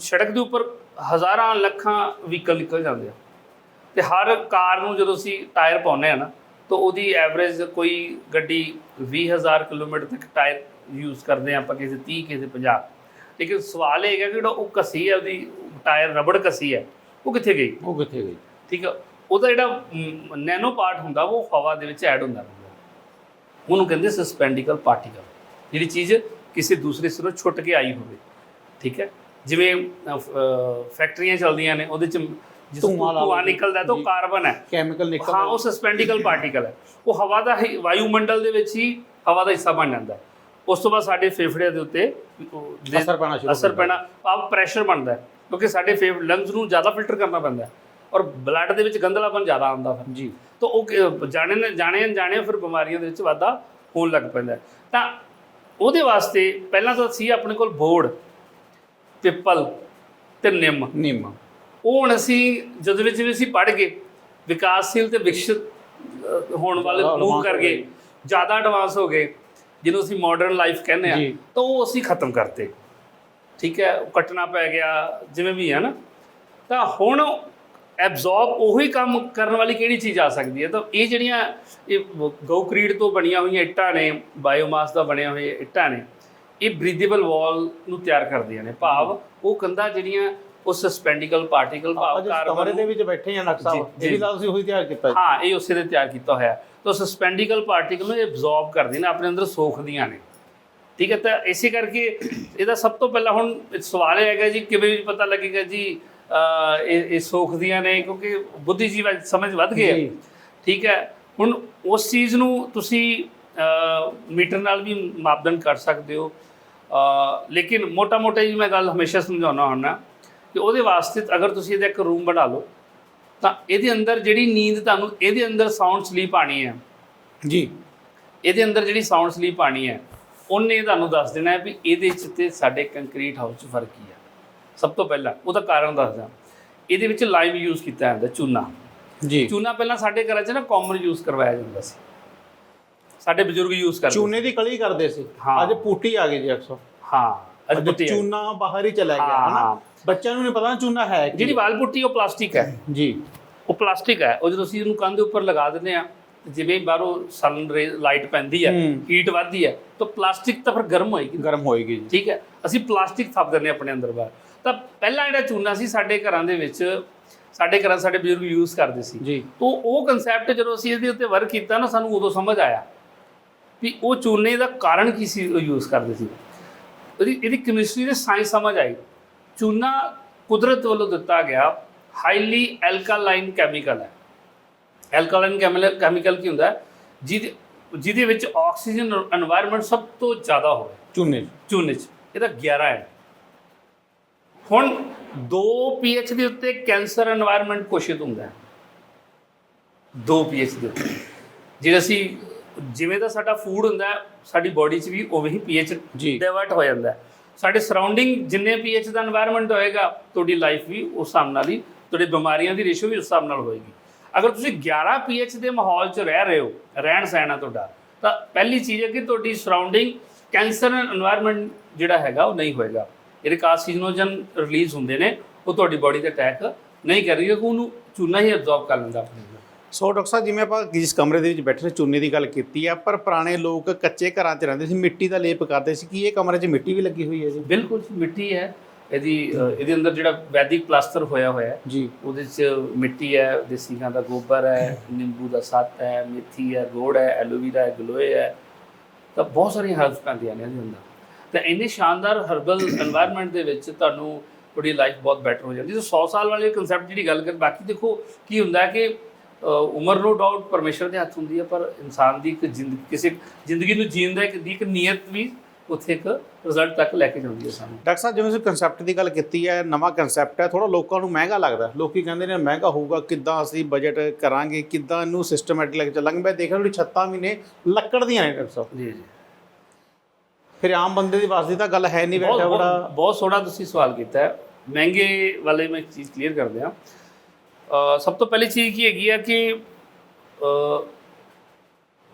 ਸੜਕ ਦੇ ਉੱਪਰ ਹਜ਼ਾਰਾਂ ਲੱਖਾਂ ਵਹੀਕਲ ਨਿਕਲ ਜਾਂਦੇ ਆ। ਤੇ ਹਰ ਕਾਰ ਨੂੰ ਜਦੋਂ ਅਸੀਂ ਟਾਇਰ ਪਾਉਂਦੇ ਆ ਨਾ ਤਾਂ ਉਹਦੀ ਐਵਰੇਜ ਕੋਈ ਗੱਡੀ 20000 ਕਿਲੋਮੀਟਰ ਤੱਕ ਟਾਇਰ ਯੂਜ਼ ਕਰਦੇ ਆ ਆਪਾਂ ਕਿਸੇ 30 ਕਿਸੇ 50 ਲੇਕਿਨ ਸਵਾਲ ਇਹ ਹੈਗਾ ਕਿ ਜਿਹੜਾ ਉਹ ਕਸੀ ਹੈ ਉਹਦੀ ਟਾਇਰ ਰਬੜ ਕਸੀ ਹੈ ਉਹ ਕਿੱਥੇ ਗਈ? ਉਹ ਕਿੱਥੇ ਗਈ? ਠੀਕ ਹੈ ਉਹਦਾ ਜਿਹੜਾ ਨੈਨੋ ਪਾਰਟ ਹੁੰਦਾ ਉਹ ਹਵਾ ਦੇ ਵਿੱਚ ਐਡ ਹੁੰਦਾ ਉਹਨੂੰ ਕਹਿੰਦੇ ਸਸਪੈਂਡੀਕਲ ਪਾਰਟੀਕਲ ਜਿਹੜੀ ਚੀਜ਼ ਕਿਸੇ ਦੂਸਰੇ ਸਿਰੋਂ ਛੁੱਟ ਕੇ ਆਈ ਹੋਵੇ। ਠੀਕ ਹੈ? ਜਿਵੇਂ ਫੈਕਟਰੀਆਂ ਚੱਲਦੀਆਂ ਨੇ ਉਹਦੇ ਚ ਜਿਸ ਧੂੰਆਂ ਜੀ। ਨਿਕਲਦਾ ਤਾਂ। ਕਾਰਬਨ ਹੈ। ਕੈਮੀਕਲ ਨਿਕਲ ਹਾਂ ਉਹ ਸਸਪੈਂਡੀਕਲ ਪਾਰਟੀਕਲ ਹੈ। ਉਹ ਹਵਾ ਦਾ ਹੀ ਵਾਯੂਮੰਡਲ ਦੇ ਵਿੱਚ ਹੀ ਹਵਾ ਦਾ ਹਿੱਸਾ ਬਣ ਜਾਂਦਾ। ਉਸ ਤੋਂ ਬਾਅਦ ਸਾਡੇ ਫੇਫੜਿਆਂ ਦੇ ਉੱਤੇ ਅਸਰ ਪੈਣਾ ਸ਼ੁਰੂ ਅਸਰ ਪੈਣਾ ਭਾਵ ਪ੍ਰੈਸ਼ਰ ਬਣਦਾ ਹੈ। ਕਿਉਂਕਿ ਸਾਡੇ ਫੇਫ ਲੰਗਸ ਨੂੰ ਜ਼ਿਆਦਾ ਫਿਲਟਰ ਕਰਨਾ ਪੈਂਦਾ ਔਰ ਬਲੱਡ ਦੇ ਵਿੱਚ ਗੰਧਲਾਪਨ ਜ਼ਿਆਦਾ ਆਉਂਦਾ ਫਿਰ ਜੀ ਤਾਂ ਉਹ ਜਾਣੇ ਨੇ ਜਾਣੇ ਅਣਜਾਣੇ ਫਿਰ ਬਿਮਾਰੀਆਂ ਦੇ ਵਿੱਚ ਵਾਧਾ ਹੋਣ ਲੱਗ ਪੈਂਦਾ। ਤਾਂ ਉਹਦੇ ਵਾਸਤੇ ਪਹਿਲਾਂ ਤਾਂ ਸੀ ਆਪਣੇ ਕੋਲ ਬੋਰਡ ਪਿੱਪਲ ਤੇ ਨਿੰਮ ਨਿੰਮ ਉਹ ਹੁਣ ਅਸੀਂ ਜਦੋਂ ਵਿੱਚ ਵੀ ਅਸੀਂ ਪੜ੍ਹ ਗਏ ਵਿਕਾਸਸ਼ੀਲ ਤੇ ਵਿਕਸਿਤ ਹੋਣ ਵਾਲੇ ਮੂਵ ਕਰ ਗਏ। ਜ਼ਿਆਦਾ ਐਡਵਾਂਸ ਹੋ ਗਏ ਜਿਹਨੂੰ ਅਸੀਂ ਮਾਡਰਨ ਲਾਈਫ ਕਹਿੰਦੇ ਆ। ਤਾਂ ਉਹ ਅਸੀਂ ਖਤਮ ਕਰਤੇ ਠੀਕ ਹੈ ਉਹ ਕੱਟਣਾ ਪੈ ਗਿਆ ਜਿਵੇਂ ਵੀ ਹੈ ਨਾ। ਤਾਂ ਹੁਣ ਐਬਜ਼ੌਰਬ ਉਹੀ ਕੰਮ ਕਰਨ ਵਾਲੀ ਕਿਹੜੀ ਚੀਜ਼ ਆ ਸਕਦੀ ਹੈ? ਤਾਂ ਇਹ ਜਿਹੜੀਆਂ ਇਹ ਗਊ ਕਰੀਡ ਤੋਂ ਬਣੀਆਂ ਹੋਈਆਂ ਇੱਟਾਂ ਨੇ ਬਾਇਓਮਾਸ ਦਾ ਬਣਿਆ ਹੋਏ ਇੱਟਾਂ ਨੇ ਇਹ ਬ੍ਰੀਥੇਬਲ ਵਾਲ ਨੂੰ ਤਿਆਰ ਕਰਦੀਆਂ ਨੇ। ਭਾਵ ਉਹ ਕੰਧਾਂ ਜਿਹੜੀਆਂ ਉਹ ਸਸਪੈਂਡੀਕਲ ਪਾਰਟੀਕਲ ਭਾਵ ਕਾਰਬਨ ਕਮਰੇ ਦੇ ਵਿੱਚ ਬੈਠੇ ਆ ਨਕਸ਼ਾ ਜੀ, ਇਹ ਜੀ। ਤਾਂ ਤੁਸੀਂ ਉਹੀ ਤਿਆਰ ਕੀਤਾ ਜੀ ਹਾਂ ਇਹ ਉਸੇ ਦੇ ਤਿਆਰ ਕੀਤਾ ਹੋਇਆ। ਤਾਂ ਸਸਪੈਂਡੀਕਲ ਪਾਰਟੀਕਲ ਨੂੰ ਐਬਜ਼ੌਰਬ ਕਰਦੀਆਂ ਨੇ ਆਪਣੇ ਅੰਦਰ ਸੋਖਦੀਆਂ ਨੇ। ਠੀਕ ਹੈ ਤਾਂ ਇਸੇ ਕਰਕੇ ਇਹਦਾ ਸਭ ਤੋਂ ਪਹਿਲਾਂ ਹੁਣ ਸਵਾਲ ਇਹ ਹੈਗਾ ਜੀ ਕਿਵੇਂ ਵੀ ਪਤਾ ਲੱਗੇਗਾ ਜੀ ਇਹ ਇਹ ਸੋਖਦੀਆਂ ਨੇ ਕਿਉਂਕਿ ਬੁੱਧੀਜੀਵ ਸਮਝ ਵੱਧ ਗਈ ਹੈ। ਠੀਕ ਹੈ ਹੁਣ ਉਸ ਚੀਜ਼ ਨੂੰ ਤੁਸੀਂ ਮੀਟਰ ਨਾਲ ਵੀ ਮਾਪਦੰਡ ਕਰ ਸਕਦੇ ਹੋ। ਲੇਕਿਨ ਮੋਟਾ-ਮੋਟਾ ਜੀ ਮੈਂ ਗੱਲ ਹਮੇਸ਼ਾ ਸਮਝਾਉਣਾ ਹੁੰਦਾ ਕਿ ਉਹਦੇ ਵਾਸਤੇ ਅਗਰ ਤੁਸੀਂ ਇਹਦਾ ਇੱਕ ਰੂਮ ਬਣਾ ਲਓ ਤਾਂ ਇਹਦੇ ਅੰਦਰ ਜਿਹੜੀ ਨੀਂਦ ਤੁਹਾਨੂੰ ਇਹਦੇ ਅੰਦਰ ਸਾਊਂਡ ਸਲੀਪ ਆਣੀ ਹੈ। ਜੀ। ਇਹਦੇ ਅੰਦਰ ਜਿਹੜੀ ਸਾਊਂਡ ਸਲੀਪ ਆਣੀ ਹੈ ਉਹਨੇ ਤੁਹਾਨੂੰ ਦੱਸ ਦੇਣਾ ਹੈ ਵੀ ਇਹਦੇ ਚ ਤੇ ਸਾਡੇ ਕੰਕਰੀਟ ਹਾਊਸ 'ਚ ਫ਼ਰਕ ਕੀ ਹੈ। ਸਭ ਤੋਂ ਪਹਿਲਾਂ ਉਹਦਾ ਕਾਰਨ ਦੱਸਦਾ ਇਹਦੇ ਵਿੱਚ ਲਾਈਮ ਯੂਜ਼ ਕੀਤਾ ਜਾਂਦਾ ਚੂਨਾ। ਜੀ। ਚੂਨਾ ਪਹਿਲਾਂ ਸਾਡੇ ਘਰਾਂ 'ਚ ਨਾ ਕਾਮਨ ਯੂਜ਼ ਕਰਵਾਇਆ ਜਾਂਦਾ ਸੀ। ਸਾਡੇ ਬਜ਼ੁਰਗ ਯੂਜ਼ ਕਰਦੇ ਚੂਨੇ ਦੀ ਕਲੀ ਕਰਦੇ ਸੀ। ਹਾਂ। ਅੱਜ ਪੁੱਟੀ ਆ ਗਈ ਜੀ 100 ਹਾਂ ਅੱਜ ਅੱਜ ਪੁੱਟੀ ਹੈ। ਚੂਨਾ ਬਾਹਰ ਹੀ ਚਲਾ ਗਿਆ ਹਾਂ, ਹਨਾ। ਬੱਚਿਆਂ ਨੂੰ ਨਹੀਂ ਪਤਾ ਚੂਨਾ ਹੈ ਕੀ। ਜਿਹੜੀ ਵਾਲ ਪੁੱਟੀ ਉਹ ਪਲਾਸਟਿਕ ਹੈ। ਜੀ। ਉਹ ਪਲਾਸਟਿਕ ਹੈ। ਉਹ ਜਦੋਂ ਅਸੀਂ ਉਹਨੂੰ ਕੰਧ ਦੇ ਉੱਪਰ ਲਗਾ ਦਿੰਦੇ ਆ ਜਿਵੇਂ ਬਾਹਰੋਂ ਸਨ ਰੇ ਲਾਈਟ ਪੈਂਦੀ ਹੈ। ਹੀਟ ਵੱਧਦੀ ਹੈ ਤਾਂ ਪਲਾਸਟਿਕ ਤਾਂ ਫਿਰ ਗਰਮ ਹੋਏਗੀ ਗਰਮ ਹੋਏਗੀ ਜੀ। ਠੀਕ ਹੈ ਅਸੀਂ ਪਲਾਸਟਿਕ ਥੱਪ ਦਿੰਦੇ ਹਾਂ ਆਪਣੇ ਅੰਦਰ ਬਾਹਰ। ਤਾਂ ਪਹਿਲਾਂ ਜਿਹੜਾ ਚੂਨਾ ਸੀ ਸਾਡੇ ਘਰਾਂ ਦੇ ਵਿੱਚ ਸਾਡੇ ਘਰਾਂ ਸਾਡੇ ਬਜ਼ੁਰਗ ਯੂਜ਼ ਕਰਦੇ ਸੀ। ਜੀ। ਤੋ ਉਹ ਕਨਸੈਪਟ ਜਦੋਂ ਅਸੀਂ ਇਹਦੇ ਉੱਤੇ ਵਰਕ ਕੀਤਾ ਨਾ ਸਾਨੂੰ ਉਦੋਂ ਸਮਝ ਆਇਆ ਵੀ ਉਹ ਚੂਨੇ ਦਾ ਕਾਰਨ ਕੀ ਸੀ ਉਹ ਯੂਜ਼ ਕਰਦੇ ਸੀ। ਇਹਦੀ ਇਹਦੀ ਕੈਮਿਸਟਰੀ ਦੇ ਸਾਇੰਸ ਸਮਝ ਆਈ। ਚੂਨਾ ਕੁਦਰਤ ਵੱਲੋਂ ਦਿੱਤਾ ਗਿਆ ਹਾਈਲੀ ਐਲਕਾਲਾਈਨ ਕੈਮੀਕਲ ਹੈ। ਐਲਕਾਲਾਈਨ ਕੈਮੀਕਲ ਕੀ ਹੁੰਦਾ ਜਿਹਦੇ ਜਿਹਦੇ ਵਿੱਚ ਆਕਸੀਜਨ এনवायरमेंट ਸਭ ਤੋਂ ਜ਼ਿਆਦਾ ਹੋਵੇ। ਚੂਨੇ ਚੂਨੇ ਚ। ਇਹਦਾ 11 ਹੈ ਹੁਣ 2 ਪੀਐਚ ਦੇ ਉੱਤੇ ਕੈਂਸਰ এনवायरमेंट ਕੋਸ਼ਿਤ ਹੁੰਦਾ ਹੈ। 2 ਪੀਐਚ ਦੇ ਉੱਤੇ। ਜਿਹੜਾ ਅਸੀਂ ਜਿਵੇਂ ਦਾ ਸਾਡਾ ਫੂਡ ਹੁੰਦਾ ਸਾਡੀ ਬਾਡੀ 'ਚ ਵੀ ਉਵੇਂ ਹੀ ਪੀਐਚ ਡਾਇਵਰਟ ਹੋ ਜਾਂਦਾ ਸਾਡੇ ਸਰਾਊਂਡਿੰਗ ਜਿੰਨੇ ਪੀਐਚ ਦਾ এনवायरमेंट ਹੋਏਗਾ ਤੁਹਾਡੀ ਲਾਈਫ ਵੀ ਉਸ ਹਿਸਾਬ ਨਾਲ ਹੀ ਤੁਹਾਡੇ ਬਿਮਾਰੀਆਂ ਦੀ ਰੇਸ਼ੋ ਵੀ ਉਸ ਹਿਸਾਬ ਨਾਲ ਹੋਏਗੀ। ਅਗਰ ਤੁਸੀਂ 11 ਪੀਐਚ ਦੇ ਮਾਹੌਲ 'ਚ ਰਹਿ ਰਹੇ ਹੋ ਰਹਿਣ ਸਹਿਣਾ ਤੁਹਾਡਾ ਤਾਂ ਪਹਿਲੀ ਚੀਜ਼ ਹੈ ਕਿ ਤੁਹਾਡੀ ਸਰਾਊਂਡਿੰਗ ਕੈਂਸਰ এনवायरमेंट ਜਿਹੜਾ ਹੈਗਾ ਉਹ ਨਹੀਂ ਹੋਏਗਾ। ਜਿਹੜੇ ਕਾਰਸੀਨੋਜਨ ਰਿਲੀਜ਼ ਹੁੰਦੇ ਨੇ ਉਹ ਤੁਹਾਡੀ ਬਾਡੀ ਤੇ ਅਟੈਕ ਨਹੀਂ ਕਰੇਗੀ ਕਿਉਂਕਿ ਉਹਨੂੰ ਚੂਨਾ ਹੀ ਐਬਜ਼ੌਰਬ ਕਰ ਲੈਂਦਾ ਆਪਣੇ। ਸੋ ਡਾਕਟਰ ਸਾਹਿਬ ਜਿਵੇਂ ਆਪਾਂ ਜਿਸ ਕਮਰੇ ਦੇ ਵਿੱਚ ਬੈਠੇ ਨੇ ਚੂਨੇ ਦੀ ਗੱਲ ਕੀਤੀ ਆ ਪਰ ਪੁਰਾਣੇ ਲੋਕ ਕੱਚੇ ਘਰਾਂ 'ਚ ਰਹਿੰਦੇ ਸੀ ਮਿੱਟੀ ਦਾ ਲੇਪ ਕਰਦੇ ਸੀ ਕੀ ਇਹ ਕਮਰੇ 'ਚ ਮਿੱਟੀ ਵੀ ਲੱਗੀ ਹੋਈ ਹੈ ਜੀ? ਬਿਲਕੁਲ ਮਿੱਟੀ ਹੈ। ਇਹਦੀ ਇਹਦੇ ਅੰਦਰ ਜਿਹੜਾ ਵੈਦਿਕ ਪਲਾਸਟਰ ਹੋਇਆ ਹੋਇਆ ਹੈ ਜੀ। ਉਹਦੇ ਚ ਮਿੱਟੀ ਹੈ ਦੇਸੀਆਂ ਦਾ ਗੋਬਰ ਹੈ ਨਿੰਬੂ ਦਾ ਸੱਤ ਹੈ ਮੇਥੀ ਹੈ ਗੋੜ ਹੈ ਐਲੋਵੀਰਾ ਹੈ ਗਲੋਏ ਹੈ। ਤਾਂ ਬਹੁਤ ਸਾਰੀਆਂ ਹਰਬਸ ਪੈਂਦੀਆਂ ਨੇ ਇਹਦੇ ਅੰਦਰ। ਤਾਂ ਇੰਨੇ ਸ਼ਾਨਦਾਰ ਹਰਬਲ এনवायरमेंट ਦੇ ਵਿੱਚ ਤੁਹਾਨੂੰ ਤੁਹਾਡੀ ਲਾਈਫ ਬਹੁਤ ਬੈਟਰ ਹੋ ਜਾਂਦੀ। ਜੇ 100 ਸਾਲ ਵਾਲੇ ਕਨਸੈਪਟ ਜਿਹੜੀ ਗੱਲ ਕਰ ਬਾਕੀ ਦੇਖੋ ਕੀ ਹੁੰਦਾ ਹੈ ਕਿ ਉਮਰ ਨੂੰ ਡਾਊਟ ਪਰਮੇਸ਼ਰ ਦੇ ਹੱਥ ਹੁੰਦੀ ਹੈ ਪਰ ਇਨਸਾਨ ਦੀ ਇੱਕ ਜ਼ਿੰਦਗੀ ਕਿਸੇ ਜ਼ਿੰਦਗੀ ਨੂੰ ਜੀਣ ਦਾ ਇੱਕ ਦੀ ਇੱਕ ਨੀਅਤ ਵੀ ਉੱਥੇ ਇੱਕ ਰਿਜ਼ਲਟ ਤੱਕ ਲੈ ਕੇ ਜਾਂਦੀ ਹੈ ਸਾਨੂੰ। ਡਾਕਟਰ ਸਾਹਿਬ ਜਿਵੇਂ ਤੁਸੀਂ ਕਨਸੈਪਟ ਦੀ ਗੱਲ ਕੀਤੀ ਹੈ ਨਵਾਂ ਕਨਸੈਪਟ ਹੈ ਥੋੜਾ ਲੋਕਾਂ ਨੂੰ ਮਹਿੰਗਾ ਲੱਗਦਾ ਲੋਕੀ ਕਹਿੰਦੇ ਨੇ ਮਹਿੰਗਾ ਹੋਊਗਾ ਕਿੱਦਾਂ ਅਸੀਂ ਬਜਟ ਕਰਾਂਗੇ ਕਿੱਦਾਂ ਇਹਨੂੰ ਸਿਸਟਮੈਟਿਕ ਲੈ ਕੇ ਚੱਲਾਂਗੇ। ਮੈਂ ਦੇਖ ਰਿਹਾ ਤੁਹਾਡੀ ਛੱਤਾਂ ਵੀ ਨੇ ਲੱਕੜ ਦੀਆਂ ਨੇ ਡਾਕਟਰ ਸਾਹਿਬ। ਜੀ ਜੀ। ਫਿਰ ਆਮ ਬੰਦੇ ਦੀ ਵਾਸ ਦੀ ਤਾਂ ਗੱਲ ਹੈ ਨਹੀਂ ਬੈਠਾ ਬੜਾ। ਬਹੁਤ- ਸੋਹਣਾ ਤੁਸੀਂ ਸਵਾਲ ਕੀਤਾ ਹੈ। ਮਹਿੰਗੇ ਵਾਲੇ ਮੈਂ ਇੱਕ ਚੀਜ਼ ਕਲੀਅਰ ਕਰ ਦਿਆਂ ਅ, ਸਭ ਤੋਂ ਪਹਿਲੀ ਚੀਜ਼ ਕੀ ਹੈਗੀ ਆ ਕਿ